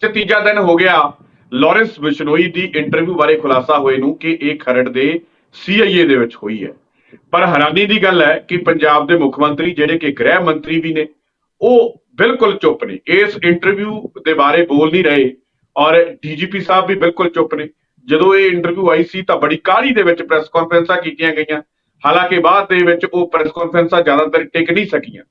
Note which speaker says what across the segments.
Speaker 1: ਤੇ ਤੀਜਾ ਦਿਨ ਹੋ ਗਿਆ। ਲਾਰੈਂਸ ਬਿਸ਼ਨੋਈ ਦੀ ਇੰਟਰਵਿਊ ਬਾਰੇ ਖੁਲਾਸਾ ਹੋਏ ਨੂੰ ਕਿ ਇਹ ਖਰੜ ਦੇ ਸੀਆਈਏ ਦੇ ਵਿੱਚ ਹੋਈ ਹੈ। ਪਰ ਹੈਰਾਨੀ ਦੀ ਗੱਲ ਹੈ ਕਿ ਪੰਜਾਬ ਦੇ ਮੁੱਖ ਮੰਤਰੀ ਜਿਹੜੇ ਕਿ ਗ੍ਰਹਿ ਮੰਤਰੀ ਵੀ ਨੇ, ਉਹ ਬਿਲਕੁਲ ਚੁੱਪ ਨੇ। ਇਸ ਇੰਟਰਵਿਊ ਦੇ ਬਾਰੇ ਬੋਲ ਨਹੀਂ ਰਹੇ ਔਰ ਡੀਜੀਪੀ ਸਾਹਿਬ ਵੀ ਬਿਲਕੁਲ ਚੁੱਪ ਨੇ। ਜਦੋਂ ਇਹ ਇੰਟਰਵਿਊ ਆਈ ਸੀ ਤਾਂ ਬੜੀ ਕਾਹਲੀ ਦੇ ਵਿੱਚ ਪ੍ਰੈਸ ਕਾਨਫਰੰਸਾਂ ਕੀਤੀਆਂ ਗਈਆਂ। ਹਾਲਾਂਕਿ ਬਾਅਦ ਦੇ ਵਿੱਚ ਉਹ ਪ੍ਰੈਸ ਕਾਨਫਰੰਸਾਂ ਜ਼ਿਆਦਾਤਰ ਟਿਕ ਨਹੀਂ ਸਕੀਆਂ।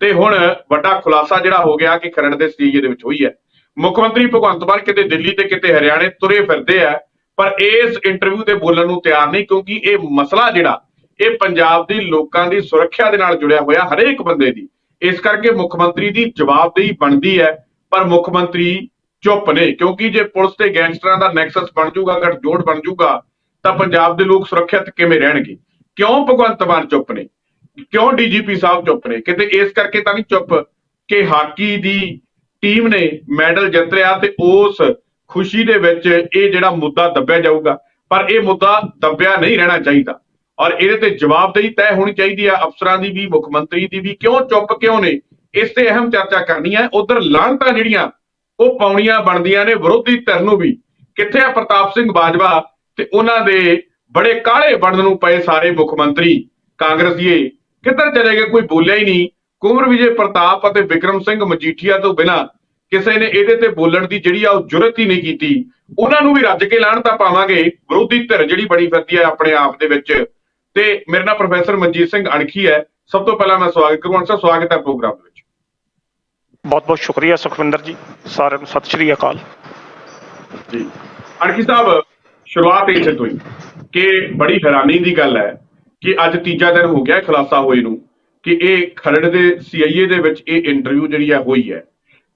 Speaker 1: ਤੇ ਹੁਣ ਵੱਡਾ ਖੁਲਾਸਾ ਜਿਹੜਾ ਹੋ ਗਿਆ ਕਿ ਖਰੜ ਦੇ ਸੀਏ ਦੇ ਵਿੱਚ ਹੋਈ ਹੈ। ਮੁੱਖ ਮੰਤਰੀ ਭਗਵੰਤ ਮਾਨ ਕਿਤੇ ਦਿੱਲੀ ਤੇ ਕਿਤੇ ਹਰਿਆਣੇ ਤੁਰੇ ਫਿਰਦੇ ਆ, ਪਰ ਇਸ ਇੰਟਰਵਿਊ ਤੇ ਬੋਲਣ ਨੂੰ ਤਿਆਰ ਨਹੀਂ, ਕਿਉਂਕਿ ਇਹ ਮਸਲਾ ਜਿਹੜਾ, ਇਹ ਪੰਜਾਬ ਦੀ ਲੋਕਾਂ ਦੀ ਸੁਰੱਖਿਆ ਦੇ ਨਾਲ ਜੁੜਿਆ ਹੋਇਆ ਹਰੇਕ ਬੰਦੇ ਦੀ। ਇਸ ਕਰਕੇ ਮੁੱਖ ਮੰਤਰੀ ਦੀ ਜਵਾਬਦੇਹੀ ਬਣਦੀ ਹੈ, ਪਰ ਮੁੱਖ ਮੰਤਰੀ ਚੁੱਪ ਨੇ, ਕਿਉਂਕਿ ਜੇ ਪੁਲਿਸ ਤੇ ਗੈਂਗਸਟਰਾਂ ਦਾ ਨੈਕਸਸ ਬਣ ਜਾਊਗਾ, ਗੱਠਜੋੜ ਬਣ ਜਾਊਗਾ, ਤਾਂ ਪੰਜਾਬ ਦੇ ਲੋਕ ਸੁਰੱਖਿਅਤ ਕਿਵੇਂ ਰਹਿਣਗੇ? ਕਿਉਂ ਭਗਵੰਤ ਮਾਨ ਚੁੱਪ ਨੇ? ਕਿਉਂ ਡੀਜੀਪੀ ਸਾਹਿਬ ਚੁੱਪ ਨੇ? ਕਿਤੇ ਇਸ ਕਰਕੇ ਤਾਂ ਨਹੀਂ ਚੁੱਪ ਕਿ ਹਾਕੀ ਦੀ ਟੀਮ ਨੇ ਮੈਡਲ ਜਿੱਤ ਲਿਆ ਤੇ ਉਸ ਖੁਸ਼ੀ ਦੇ ਵਿੱਚ ਇਹ ਜਿਹੜਾ ਮੁੱਦਾ ਦੱਬਿਆ ਜਾਊਗਾ, ਪਰ ਇਹ ਮੁੱਦਾ ਦੱਬਿਆ ਨਹੀਂ ਰਹਿਣਾ ਚਾਹੀਦਾ। ਔਰ ਇਹਦੇ ਤੇ ਜਵਾਬਦੇਹੀ ਤੈਅ ਹੋਣੀ ਚਾਹੀਦੀ ਆ, ਅਫਸਰਾਂ ਦੀ ਵੀ, ਮੁੱਖ ਮੰਤਰੀ ਦੀ ਵੀ, ਕਿਉਂ ਚੁੱਪ ਕਿਉਂ ਨੇ? ਇਸ ਤੇ ਅਹਿਮ ਚਰਚਾ ਕਰਨੀ ਹੈ ਉਧਰ ਲਾਂਤਾਂ ਜਿਹੜੀਆਂ, ਉਹ ਪਾਉਣੀਆਂ ਬਣਦੀਆਂ ਨੇ। ਵਿਰੋਧੀ ਧਿਰ ਨੂੰ ਵੀ। ਕਿੱਥੇ ਆ ਪ੍ਰਤਾਪ ਸਿੰਘ ਬਾਜਵਾ ਤੇ ਉਹਨਾਂ ਦੇ ਬੜੇ ਕਾਲੇ ਬਣਨ ਨੂੰ ਪਏ ਸਾਰੇ ਮੁੱਖ ਮੰਤਰੀ? ਕਾਂਗਰਸੀਏ ਕਿੱਧਰ ਚਲੇ ਗਏ? ਕੋਈ ਬੋਲਿਆ ਹੀ ਨਹੀਂ। ਕੁੰਵਰ ਵਿਜੇ ਪ੍ਰਤਾਪ ਅਤੇ ਵਿਕਰਮ ਸਿੰਘ ਮਜੀਠੀਆ ਤੋਂ ਬਿਨਾ ਕਿਸੇ ਨੇ ਇਹਦੇ ਤੇ ਬੋਲਣ ਦੀ ਜਿਹੜੀ ਆ ਉਹ ਜੁਰਤ ਹੀ ਨਹੀਂ ਕੀਤੀ ਉਹਨਾਂ ਨੂੰ ਵੀ ਰੱਜ ਕੇ ਲਾਣ ਤਾਂ ਪਾਵਾਂਗੇ ਵਿਰੋਧੀ ਧਿਰ ਜਿਹੜੀ ਬੜੀ ਫਿਰਦੀ ਹੈ ਆਪਣੇ ਆਪ ਦੇ ਵਿੱਚ। ਤੇ ਮੇਰੇ ਨਾਲ ਪ੍ਰੋਫੈਸਰ ਮਨਜੀਤ ਸਿੰਘ ਅਣਖੀ ਹੈ ਸਭ ਤੋਂ ਪਹਿਲਾਂ ਮੈਂ ਸਵਾਗਤ ਕਰੂੰ ਸਰ ਸਵਾਗਤ ਹੈ ਪ੍ਰੋਗਰਾਮ ਦੇ ਵਿੱਚ।
Speaker 2: ਬਹੁਤ ਬਹੁਤ ਸ਼ੁਕਰੀਆ ਸੁਖਵਿੰਦਰ ਜੀ ਸਾਰਿਆਂ ਨੂੰ ਸਤਿ ਸ਼੍ਰੀ ਅਕਾਲ।
Speaker 1: ਜੀ। ਅਣਖੀ ਸਾਹਿਬ ਸ਼ੁਰੂਆਤ ਇੱਥੇ ਤੋਂ ਹੀ ਕਿ ਬੜੀ ਹੈਰਾਨੀ ਦੀ ਗੱਲ ਹੈ ਕਿ ਅੱਜ ਤੀਜਾ ਦਿਨ ਹੋ ਗਿਆ ਖੁਲਾਸਾ ਹੋਏ ਨੂੰ ਕਿ ਇਹ ਖਰੜ ਦੇ ਸੀਆਈਏ ਦੇ ਵਿੱਚ ਇਹ ਇੰਟਰਵਿਊ ਜਿਹੜੀ ਹੈ ਹੋਈ ਹੈ।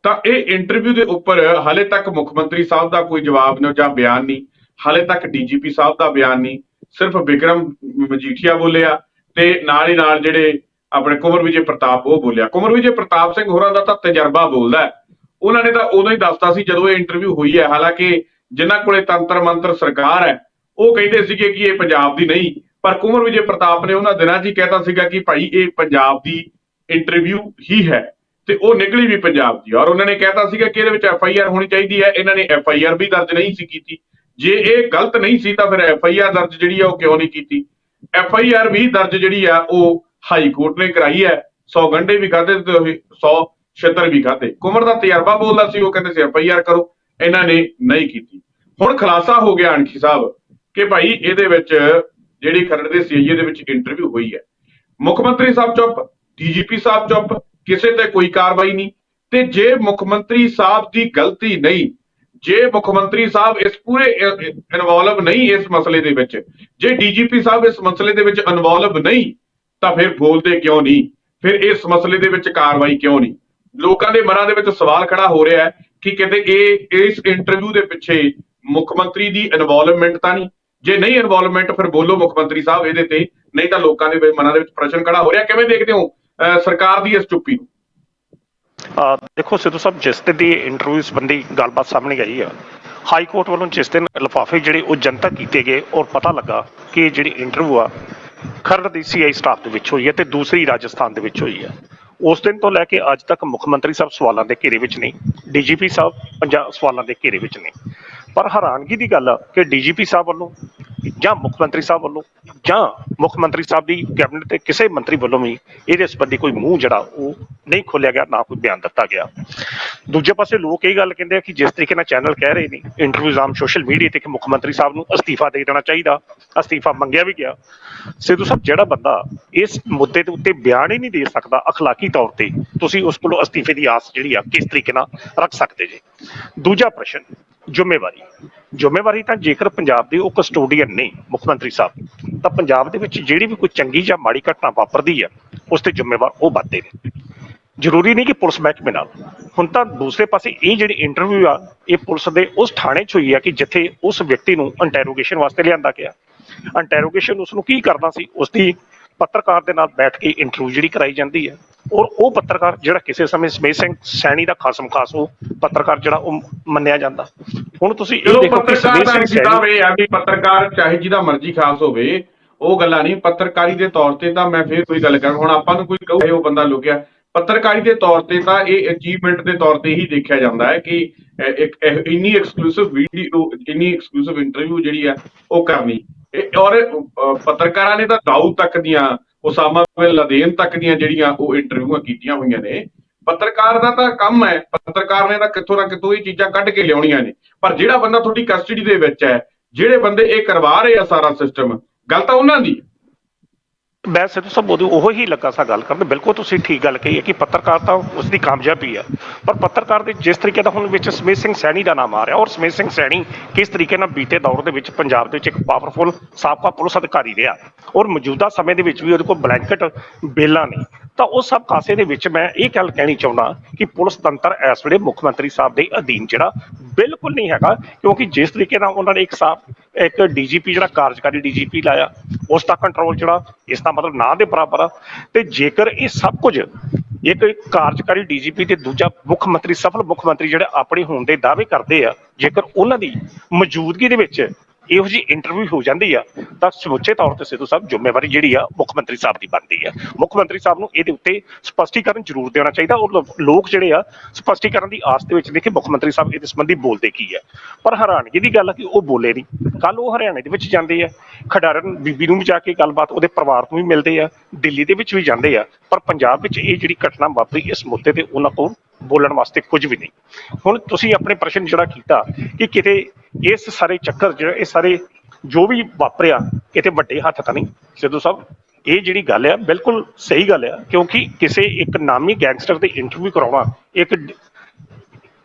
Speaker 1: ਤਾਂ ਇਹ ਇੰਟਰਵਿਊ ਦੇ ਉੱਪਰ ਹਾਲੇ ਤੱਕ ਮੁੱਖ ਮੰਤਰੀ ਸਾਹਿਬ ਦਾ ਕੋਈ ਜਵਾਬ ਨਹੀਂ, ਜਾਂ ਬਿਆਨ ਨਹੀਂ। ਹਾਲੇ ਤੱਕ ਡੀਜੀਪੀ ਸਾਹਿਬ ਦਾ ਬਿਆਨ ਨਹੀਂ। ਸਿਰਫ ਵਿਕਰਮ ਮਜੀਠੀਆ ਬੋਲਿਆ ਤੇ ਨਾਲ ਹੀ ਨਾਲ ਜਿਹੜੇ ਆਪਣੇ ਕੁਮਰ ਵਿਜੇ ਪ੍ਰਤਾਪ, ਉਹ ਬੋਲਿਆ। ਕੁਮਰ ਵਿਜੇ ਪ੍ਰਤਾਪ ਸਿੰਘ ਹੋਰਾਂ ਦਾ ਤਾਂ ਤਜਰਬਾ ਬੋਲਦਾ ਉਹਨਾਂ ਨੇ ਤਾਂ ਉਦੋਂ ਹੀ ਦੱਸਤਾ ਸੀ ਜਦੋਂ ਇਹ ਇੰਟਰਵਿਊ ਹੋਈ ਹੈ। ਹਾਲਾਂਕਿ ਜਿਨ੍ਹਾਂ ਕੋਲੇ ਤੰਤਰ ਮੰਤਰ ਸਰਕਾਰ ਹੈ, ਉਹ ਕਹਿੰਦੇ ਸੀਗੇ ਕਿ ਇਹ ਪੰਜਾਬ ਦੀ ਨਹੀਂ, ਪਰ ਕੁਮਰ ਵਿਜੇ ਪ੍ਰਤਾਪ ਨੇ ਉਹਨਾਂ ਦਿਨਾਂ 'ਚ ਹੀ ਕਹਿਤਾ ਸੀਗਾ ਕਿ ਭਾਈ, ਇਹ ਪੰਜਾਬ ਦੀ ਇੰਟਰਵਿਊ ਹੀ ਹੈ। ਤੇ ਉਹ ਨਿਕਲੀ ਵੀ ਪੰਜਾਬ ਦੀ ਔਰ ਉਹਨਾਂ ਨੇ ਕਹਿਤਾ ਸੀਗਾ ਕਿ ਇਹਦੇ ਵਿੱਚ ਐਫ ਆਈ ਆਰ ਹੋਣੀ ਚਾਹੀਦੀ ਹੈ। ਇਹਨਾਂ ਨੇ ਐਫ ਆਈ ਆਰ ਵੀ ਦਰਜ ਨਹੀਂ ਸੀ ਕੀਤੀ। ਜੇ ਇਹ ਗਲਤ ਨਹੀਂ ਸੀ ਤਾਂ ਫਿਰ ਐਫ ਆਈ ਆਰ ਦਰਜ ਜਿਹੜੀ ਆ ਉਹ ਕਿਉਂ ਨਹੀਂ ਕੀਤੀ? ਐਫ ਆਈ ਆਰ ਵੀ ਦਰਜ ਜਿਹੜੀ ਆ ਉਹ ਹਾਈ ਕੋਰਟ ਨੇ ਕਰਾਈ ਹੈ। 100 ਗੰਢੇ ਵੀ ਖਾਦੇ ਤੇ 100 ਛਿੱਤਰ ਵੀ ਖਾਦੇ ਕੁਮਰ ਦਾ ਤਜਰਬਾ ਬੋਲਦਾ ਸੀ, ਉਹ ਕਹਿੰਦੇ ਸੀ, ਐਫ ਆਈ ਆਰ ਕਰੋ। ਇਹਨਾਂ ਨੇ ਨਹੀਂ ਕੀਤੀ। ਹੁਣ ਖੁਲਾਸਾ ਹੋ ਗਿਆ ਅਣਖੀ ਸਾਹਿਬ ਕਿ ਭਾਈ ਇਹਦੇ ਵਿੱਚ ਜਿਹੜੀ ਖਰੜ ਦੇ ਸੀਆਈਏ ਦੇ ਵਿੱਚ ਇੰਟਰਵਿਊ ਹੋਈ ਹੈ। ਮੁੱਖ ਮੰਤਰੀ ਸਾਹਿਬ ਚੁੱਪ ਡੀਜੀਪੀ ਸਾਹਿਬ ਚੁੱਪ ਕਿਸੇ ਤੇ ਕੋਈ ਕਾਰਵਾਈ ਨਹੀਂ। ਤੇ ਜੇ ਮੁੱਖ ਮੰਤਰੀ ਸਾਹਿਬ ਦੀ ਗਲਤੀ ਨਹੀਂ, ਜੇ ਮੁੱਖ ਮੰਤਰੀ ਸਾਹਿਬ ਇਸ ਪੂਰੇ ਇਨਵੋਲਵ ਨਹੀਂ ਇਸ ਮਸਲੇ ਦੇ ਵਿੱਚ, ਜੇ ਡੀਜੀਪੀ ਸਾਹਿਬ ਇਸ ਮਸਲੇ ਦੇ ਵਿੱਚ ਇਨਵੋਲਵ ਨਹੀਂ, ਤਾਂ ਫਿਰ ਬੋਲਦੇ ਕਿਉਂ ਨਹੀਂ? ਫਿਰ ਇਸ ਮਸਲੇ ਦੇ ਵਿੱਚ ਕਾਰਵਾਈ ਕਿਉਂ ਨਹੀਂ? ਲੋਕਾਂ ਦੇ ਮਨਾਂ ਦੇ ਵਿੱਚ ਸਵਾਲ ਖੜਾ ਹੋ ਰਿਹਾ ਹੈ ਕਿ ਕਿਤੇ ਇਹ, ਇਸ ਇੰਟਰਵਿਊ ਦੇ ਪਿੱਛੇ ਮੁੱਖ ਮੰਤਰੀ ਦੀ ਇਨਵੋਲਵਮੈਂਟ ਤਾਂ ਨਹੀਂ? ਜੇ ਨਹੀਂ ਇਨਵੋਲਵਮੈਂਟ ਫਿਰ ਬੋਲੋ ਮੁੱਖ ਮੰਤਰੀ ਸਾਹਿਬ ਇਹਦੇ ਤੇ, ਨਹੀਂ ਤਾਂ ਲੋਕਾਂ ਦੇ ਮਨਾਂ ਦੇ ਵਿੱਚ ਪ੍ਰਸ਼ਨ ਖੜਾ ਹੋ ਰਿਹਾ। ਕਿਵੇਂ ਦੇਖਦੇ ਹੋ? ਸਰਕਾਰ ਦੀ ਇਸ ਚੁੱਪੀ ਨੂੰ।
Speaker 2: ਦੇਖੋ ਸਿੱਧੂ ਸਾਹਿਬ, ਜਿਸ ਦਿਨ ਦੀ ਇੰਟਰਵਿਊ ਸੰਬੰਧੀ ਗੱਲਬਾਤ ਸਾਹਮਣੇ ਆਈ ਆ ਹਾਈ ਕੋਰਟ ਵੱਲੋਂ ਜਿਸ ਦਿਨ ਲਿਫਾਫੇ ਜਿਹੜੇ ਉਹ ਜਨਤਕ ਕੀਤੇ ਗਏ ਔਰ ਪਤਾ ਲੱਗਾ ਕਿ ਜਿਹੜੀ ਇੰਟਰਵਿਊ ਆ, ਖਰੜ ਦੀ ਸੀਆਈ ਸਟਾਫ ਦੇ ਵਿੱਚ ਹੋਈ ਹੈ ਤੇ ਦੂਸਰੀ ਰਾਜਸਥਾਨ ਦੇ ਵਿੱਚ ਹੋਈ ਹੈ ਉਸ ਦਿਨ ਤੋਂ ਲੈ ਕੇ ਅੱਜ ਤੱਕ ਮੁੱਖ ਮੰਤਰੀ ਸਾਹਿਬ ਸਵਾਲਾਂ ਦੇ ਘੇਰੇ ਵਿੱਚ ਨਹੀਂ ਡੀਜੀਪੀ ਸਾਹਿਬ ਪੰਜਾਬ ਸਵਾਲਾਂ ਦੇ ਘੇਰੇ ਵਿੱਚ ਨੇ ਪਰ ਹੈਰਾਨਗੀ ਦੀ ਗੱਲ ਆ ਕਿ ਡੀਜੀਪੀ ਸਾਹਿਬ ਵੱਲੋਂ ਜਾਂ ਮੁੱਖ ਮੰਤਰੀ ਸਾਹਿਬ ਵੱਲੋਂ ਜਾਂ ਮੁੱਖ ਮੰਤਰੀ ਸਾਹਿਬ ਦੀ ਕੈਬਨਿਟ ਦੇ ਕਿਸੇ ਮੰਤਰੀ ਵੱਲੋਂ ਵੀ ਇਹਦੇ ਸੰਬੰਧੀ ਕੋਈ ਮੂੰਹ ਜਿਹੜਾ ਉਹ ਨਹੀਂ ਖੋਲਿਆ ਗਿਆ, ਨਾ ਕੋਈ ਬਿਆਨ ਦਿੱਤਾ ਗਿਆ। ਦੂਜੇ ਪਾਸੇ ਲੋਕ ਇਹ ਗੱਲ ਕਹਿੰਦੇ ਆ ਕਿ ਜਿਸ ਤਰੀਕੇ ਨਾਲ ਚੈਨਲ ਕਹਿ ਰਹੇ ਨੇ ਇੰਟਰਵਿਊਜ਼ ਆਮ ਸੋਸ਼ਲ ਮੀਡੀਆ ਤੇ ਕਿ ਮੁੱਖ ਮੰਤਰੀ ਸਾਹਿਬ ਨੂੰ ਅਸਤੀਫਾ ਦੇ ਦੇਣਾ ਚਾਹੀਦਾ, ਅਸਤੀਫਾ ਮੰਗਿਆ ਵੀ ਗਿਆ। ਸਿੱਧੂ ਸਾਹਿਬ, ਜਿਹੜਾ ਬੰਦਾ ਇਸ ਮੁੱਦੇ ਦੇ ਉੱਤੇ ਬਿਆਨ ਹੀ ਨਹੀਂ ਦੇ ਸਕਦਾ, ਅਖਲਾਕੀ ਤੌਰ ਤੇ ਤੁਸੀਂ ਉਸ ਕੋਲੋਂ ਅਸਤੀਫੇ ਦੀ ਆਸ ਜਿਹੜੀ ਆ ਕਿਸ ਤਰੀਕੇ ਨਾਲ ਰੱਖ ਸਕਦੇ ਜੇ? ਦੂਜਾ ਪ੍ਰਸ਼ਨ, ਜ਼ਿੰਮੇਵਾਰੀ। ਜ਼ਿੰਮੇਵਾਰੀ ਤਾਂ ਜੇਕਰ ਪੰਜਾਬ ਦੇ ਉਹ ਕਸਟੋਡੀਅਨ ਨੇ, ਮੁੱਖ ਮੰਤਰੀ ਸਾਹਿਬ, ਤਾਂ ਪੰਜਾਬ ਦੇ ਵਿੱਚ ਜਿਹੜੀ ਵੀ ਕੋਈ ਚੰਗੀ ਜਾਂ ਮਾੜੀ ਘਟਨਾ ਵਾਪਰਦੀ ਹੈ ਉਸ ਤੇ ਜ਼ਿੰਮੇਵਾਰ ਉਹ ਬੰਦੇ ਨੇ। ਜ਼ਰੂਰੀ ਨਹੀਂ ਕਿ ਪੁਲਿਸ ਮਹਿਕਮੇ ਨਾਲ। ਹੁਣ ਤਾਂ ਦੂਸਰੇ ਪਾਸੇ ਇਹ ਜਿਹੜੀ ਇੰਟਰਵਿਊ ਆ, ਇਹ ਪੁਲਿਸ ਦੇ ਉਸ ਥਾਣੇ 'ਚ ਹੋਈ ਆ ਕਿ ਜਿੱਥੇ ਉਸ ਵਿਅਕਤੀ ਨੂੰ ਇੰਟਰੋਗੇਸ਼ਨ ਵਾਸਤੇ ਲਿਆਂਦਾ ਗਿਆ। ਇੰਟਰੋਗੇਸ਼ਨ ਉਸ ਨੂੰ ਕੀ ਕਰਨਾ ਸੀ? ਉਸ ਦੀ ਪੱਤਰਕਾਰ ਦੇ ਨਾਲ ਬੈਠ ਕੇ ਇੰਟਰਵਿਊ ਜਿਹੜੀ ਕਰਾਈ ਜਾਂਦੀ ਹੈ ਔਰ ਉਹ ਪੱਤਰਕਾਰ ਜਿਹੜਾ ਕਿਸੇ ਸਮੇਂ ਸਮੇਤ ਸਿੰਘ ਸੈਣੀ ਦਾ ਖਾਸਮ ਖਾਸ ਉਹ ਪੱਤਰਕਾਰ ਜਿਹੜਾ ਉਹ ਮੰਨਿਆ ਜਾਂਦਾ। ਹੁਣ ਤੁਸੀਂ ਇਹ ਦੇਖੋ ਕਿ ਸਮੇਤ ਸਿੰਘ ਸੈਣੀ
Speaker 1: ਇਹ ਆ ਕਿ ਪੱਤਰਕਾਰ ਚਾਹੇ ਜਿਹਦਾ ਮਰਜ਼ੀ ਖਾਸ ਹੋਵੇ ਉਹ ਗੱਲਾਂ ਨਹੀਂ। ਪੱਤਰਕਾਰੀ ਦੇ ਤੌਰ ਤੇ ਤਾਂ ਮੈਂ ਫੇਰ ਕੋਈ ਗੱਲ ਕਰਾਂ। ਹੁਣ ਆਪਾਂ ਨੂੰ ਕੋਈ ਕਹੇ ਉਹ ਬੰਦਾ ਲੁਕਿਆ। ਪੱਤਰਕਾਰੀ ਦੇ ਤੌਰ ਤੇ ਤਾਂ ਇਹ ਅਚੀਵਮੈਂਟ ਦੇ ਤੌਰ ਤੇ ਹੀ ਦੇਖਿਆ ਜਾਂਦਾ ਹੈ ਕਿ ਇੱਕ ਇੰਨੀ ਐਕਸਕਲੂਸਿਵ ਵੀਡੀਓ ਇੰਨੀ ਐਕਸਕਲੂਸਿਵ ਇੰਟਰਵਿਊ ਜਿਹੜੀ ਆ ਉਹ ਕਰਨੀ। ਔਰ ਪੱਤਰਕਾਰਾਂ ਨੇ ਤਾਂ ਦਾਊਦ ਤੱਕ ਦੀਆਂ ਉਸਾਮਾ ਬਿਨ ਲਦੇਨ ਤੱਕ ਦੀਆਂ ਜਿਹੜੀਆਂ ਉਹ ਇੰਟਰਵਿਊਆਂ ਕੀਤੀਆਂ ਹੋਈਆਂ ਨੇ, ਪੱਤਰਕਾਰ ਦਾ ਤਾਂ ਕੰਮ ਹੈ, ਪੱਤਰਕਾਰ ਨੇ ਤਾਂ ਕਿੱਥੋਂ ਨਾ ਕਿਤੋਂ ਇਹ ਚੀਜ਼ਾਂ ਕੱਢ ਕੇ ਲਿਆਉਣੀਆਂ ਨੇ, ਪਰ ਜਿਹੜਾ ਬੰਦਾ ਤੁਹਾਡੀ ਕਸਟਡੀ ਦੇ ਵਿੱਚ ਹੈ, ਜਿਹੜੇ ਬੰਦੇ ਇਹ ਕਰਵਾ ਰਹੇ ਆ ਸਾਰਾ ਸਿਸਟਮ ਗੱਲ ਤਾਂ ਉਹਨਾਂ ਦੀ ਹੈ।
Speaker 2: ਮੈਂ ਸਿੱਧੂ ਸਾਹਿਬ ਉਹਦੀ ਹੀ ਲੱਗਾ ਸਾਂ ਗੱਲ ਕਰਨ ਬਿਲਕੁਲ ਤੁਸੀਂ ਠੀਕ ਗੱਲ ਕਹੀ ਹੈ ਕਿ ਪੱਤਰਕਾਰ ਤਾਂ ਉਸ ਦੀ ਕਾਮਯਾਬੀ ਹੈ। ਪਰ ਪੱਤਰਕਾਰ ਦੇ ਜਿਸ ਤਰੀਕੇ ਦਾ ਹੁਣ ਵਿੱਚ ਸਮੇਤ ਸਿੰਘ ਸੈਣੀ ਦਾ ਨਾਮ ਆ ਰਿਹਾ ਔਰ ਸਮੇਤ ਸਿੰਘ ਸੈਣੀ ਕਿਸ ਤਰੀਕੇ ਨਾਲ ਬੀਤੇ ਦੌਰ ਦੇ ਵਿੱਚ ਪੰਜਾਬ ਦੇ ਵਿੱਚ ਇੱਕ ਪਾਵਰਫੁਲ ਸਾਬਕਾ ਪੁਲਿਸ ਅਧਿਕਾਰੀ ਰਿਹਾ ਔਰ ਮੌਜੂਦਾ ਸਮੇਂ ਦੇ ਵਿੱਚ ਵੀ ਉਹਦੇ ਕੋਲ ਬਲੈਂਕਟ ਬੇਲਾਂ ਨੇ। ਤਾਂ ਉਹ ਸਭ ਕਾਸੇ ਦੇ ਵਿੱਚ ਮੈਂ ਇਹ ਗੱਲ ਕਹਿਣੀ ਚਾਹੁੰਦਾ ਕਿ ਪੁਲਿਸ ਤੰਤਰ ਇਸ ਵੇਲੇ ਮੁੱਖ ਮੰਤਰੀ ਸਾਹਿਬ ਦੇ ਅਧੀਨ ਜਿਹੜਾ ਬਿਲਕੁਲ ਨਹੀਂ ਹੈਗਾ ਕਿਉਂਕਿ ਜਿਸ ਤਰੀਕੇ ਨਾਲ ਉਹਨਾਂ ਨੇ ਇੱਕ ਸਾਫ਼ ਇੱਕ ਡੀਜੀਪੀ ਜਿਹੜਾ ਕਾਰਜਕਾਰੀ ਡੀਜੀਪੀ ਲਾਇਆ, ਉਸ ਦਾ ਕੰਟਰੋਲ ਜਿਹੜਾ, ਇਸ ਦਾ ਮਤਲਬ ਨਾ ਦੇ ਬਰਾਬਰ ਆ। ਤੇ ਜੇਕਰ ਇਹ ਸਭ ਕੁਝ, ਇੱਕ ਕਾਰਜਕਾਰੀ ਡੀਜੀਪੀ ਤੇ ਦੂਜਾ ਮੁੱਖ ਮੰਤਰੀ, ਸਫਲ ਮੁੱਖ ਮੰਤਰੀ ਜਿਹੜੇ ਆਪਣੇ ਹੋਣ ਦੇ ਦਾਅਵੇ ਕਰਦੇ ਆ, ਜੇਕਰ ਉਹਨਾਂ ਦੀ ਮੌਜੂਦਗੀ ਦੇ ਵਿੱਚ ਇਹੋ ਜੀ ਇੰਟਰਵਿਊ ਹੋ ਜਾਂਦੀ ਆ, ਤਾਂ ਸਮੁੱਚੇ ਤੌਰ ਤੇ ਸਿੱਧੂ ਸਾਹਿਬ ਜ਼ਿੰਮੇਵਾਰੀ ਜਿਹੜੀ ਆ ਮੁੱਖ ਮੰਤਰੀ ਸਾਹਿਬ ਦੀ ਬਣਦੀ ਆ। ਮੁੱਖ ਮੰਤਰੀ ਸਾਹਿਬ ਨੂੰ ਇਹਦੇ ਉੱਤੇ ਸਪਸ਼ਟੀਕਰਨ ਜ਼ਰੂਰ ਦੇਣਾ ਚਾਹੀਦਾ ਔਰ ਲੋਕ ਜਿਹੜੇ ਆ ਸਪਸ਼ਟੀਕਰਨ ਦੀ ਆਸ ਦੇ ਵਿੱਚ ਨੇ ਕਿ ਮੁੱਖ ਮੰਤਰੀ ਸਾਹਿਬ ਇਹਦੇ ਸੰਬੰਧੀ ਬੋਲਦੇ ਕੀ ਆ। ਪਰ ਹੈਰਾਨਗੀ ਦੀ ਗੱਲ ਆ ਕਿ ਉਹ ਬੋਲੇ ਨਹੀਂ। ਕੱਲ ਉਹ ਹਰਿਆਣੇ ਦੇ ਵਿੱਚ ਜਾਂਦੇ ਆ, ਖਡਾਰਨ ਬੀਬੀ ਨੂੰ ਵੀ ਜਾ ਕੇ ਗੱਲਬਾਤ ਉਹਦੇ ਪਰਿਵਾਰ ਨੂੰ ਵੀ ਮਿਲਦੇ ਆ, ਦਿੱਲੀ ਦੇ ਵਿੱਚ ਵੀ ਜਾਂਦੇ ਆ, ਪਰ ਪੰਜਾਬ ਵਿੱਚ ਇਹ ਜਿਹੜੀ ਘਟਨਾ ਵਾਪਰੀ ਇਸ ਮੁੱਦੇ ਤੇ ਉਹਨਾਂ ਕੋਲ ਬੋਲਣ ਵਾਸਤੇ ਕੁਝ ਵੀ ਨਹੀਂ। ਹੁਣ ਤੁਸੀਂ ਆਪਣੇ ਪ੍ਰਸ਼ਨ ਜਿਹੜਾ ਕੀਤਾ ਕਿ ਕਿਤੇ ਇਸ ਸਾਰੇ ਚੱਕਰ ਜਿਹੜਾ, ਇਹ ਸਾਰੇ ਜੋ ਵੀ ਵਾਪਰਿਆ, ਕਿਤੇ ਵੱਡੇ ਹੱਥ ਤਾਂ ਨਹੀਂ? ਸਿੱਧੂ ਸਾਹਿਬ, ਇਹ ਜਿਹੜੀ ਗੱਲ ਆ, ਬਿਲਕੁਲ ਸਹੀ ਗੱਲ ਆ, ਕਿਉਂਕਿ ਕਿਸੇ ਇੱਕ ਨਾਮੀ ਗੈਂਗਸਟਰ ਦੇ ਇੰਟਰਵਿਊ ਕਰਾਉਣਾ, ਇੱਕ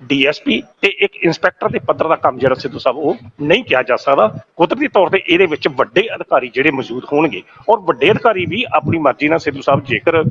Speaker 2: ਡੀਐਸਪੀ ਤੇ ਇੱਕ ਇੰਸਪੈਕਟਰ ਦੇ ਪੱਧਰ ਦਾ ਕੰਮ ਜਿਹੜਾ ਸਿੱਧੂ ਸਾਹਿਬ, ਉਹ ਨਹੀਂ ਕਿਹਾ ਜਾ ਸਕਦਾ। ਕੁਦਰਤੀ ਤੌਰ ਤੇ ਇਹਦੇ ਵਿੱਚ ਵੱਡੇ ਅਧਿਕਾਰੀ ਜਿਹੜੇ ਮੌਜੂਦ ਹੋਣਗੇ ਔਰ ਵੱਡੇ ਅਧਿਕਾਰੀ ਵੀ ਆਪਣੀ ਮਰਜ਼ੀ ਨਾਲ ਸਿੱਧੂ ਸਾਹਿਬ ਜੇਕਰ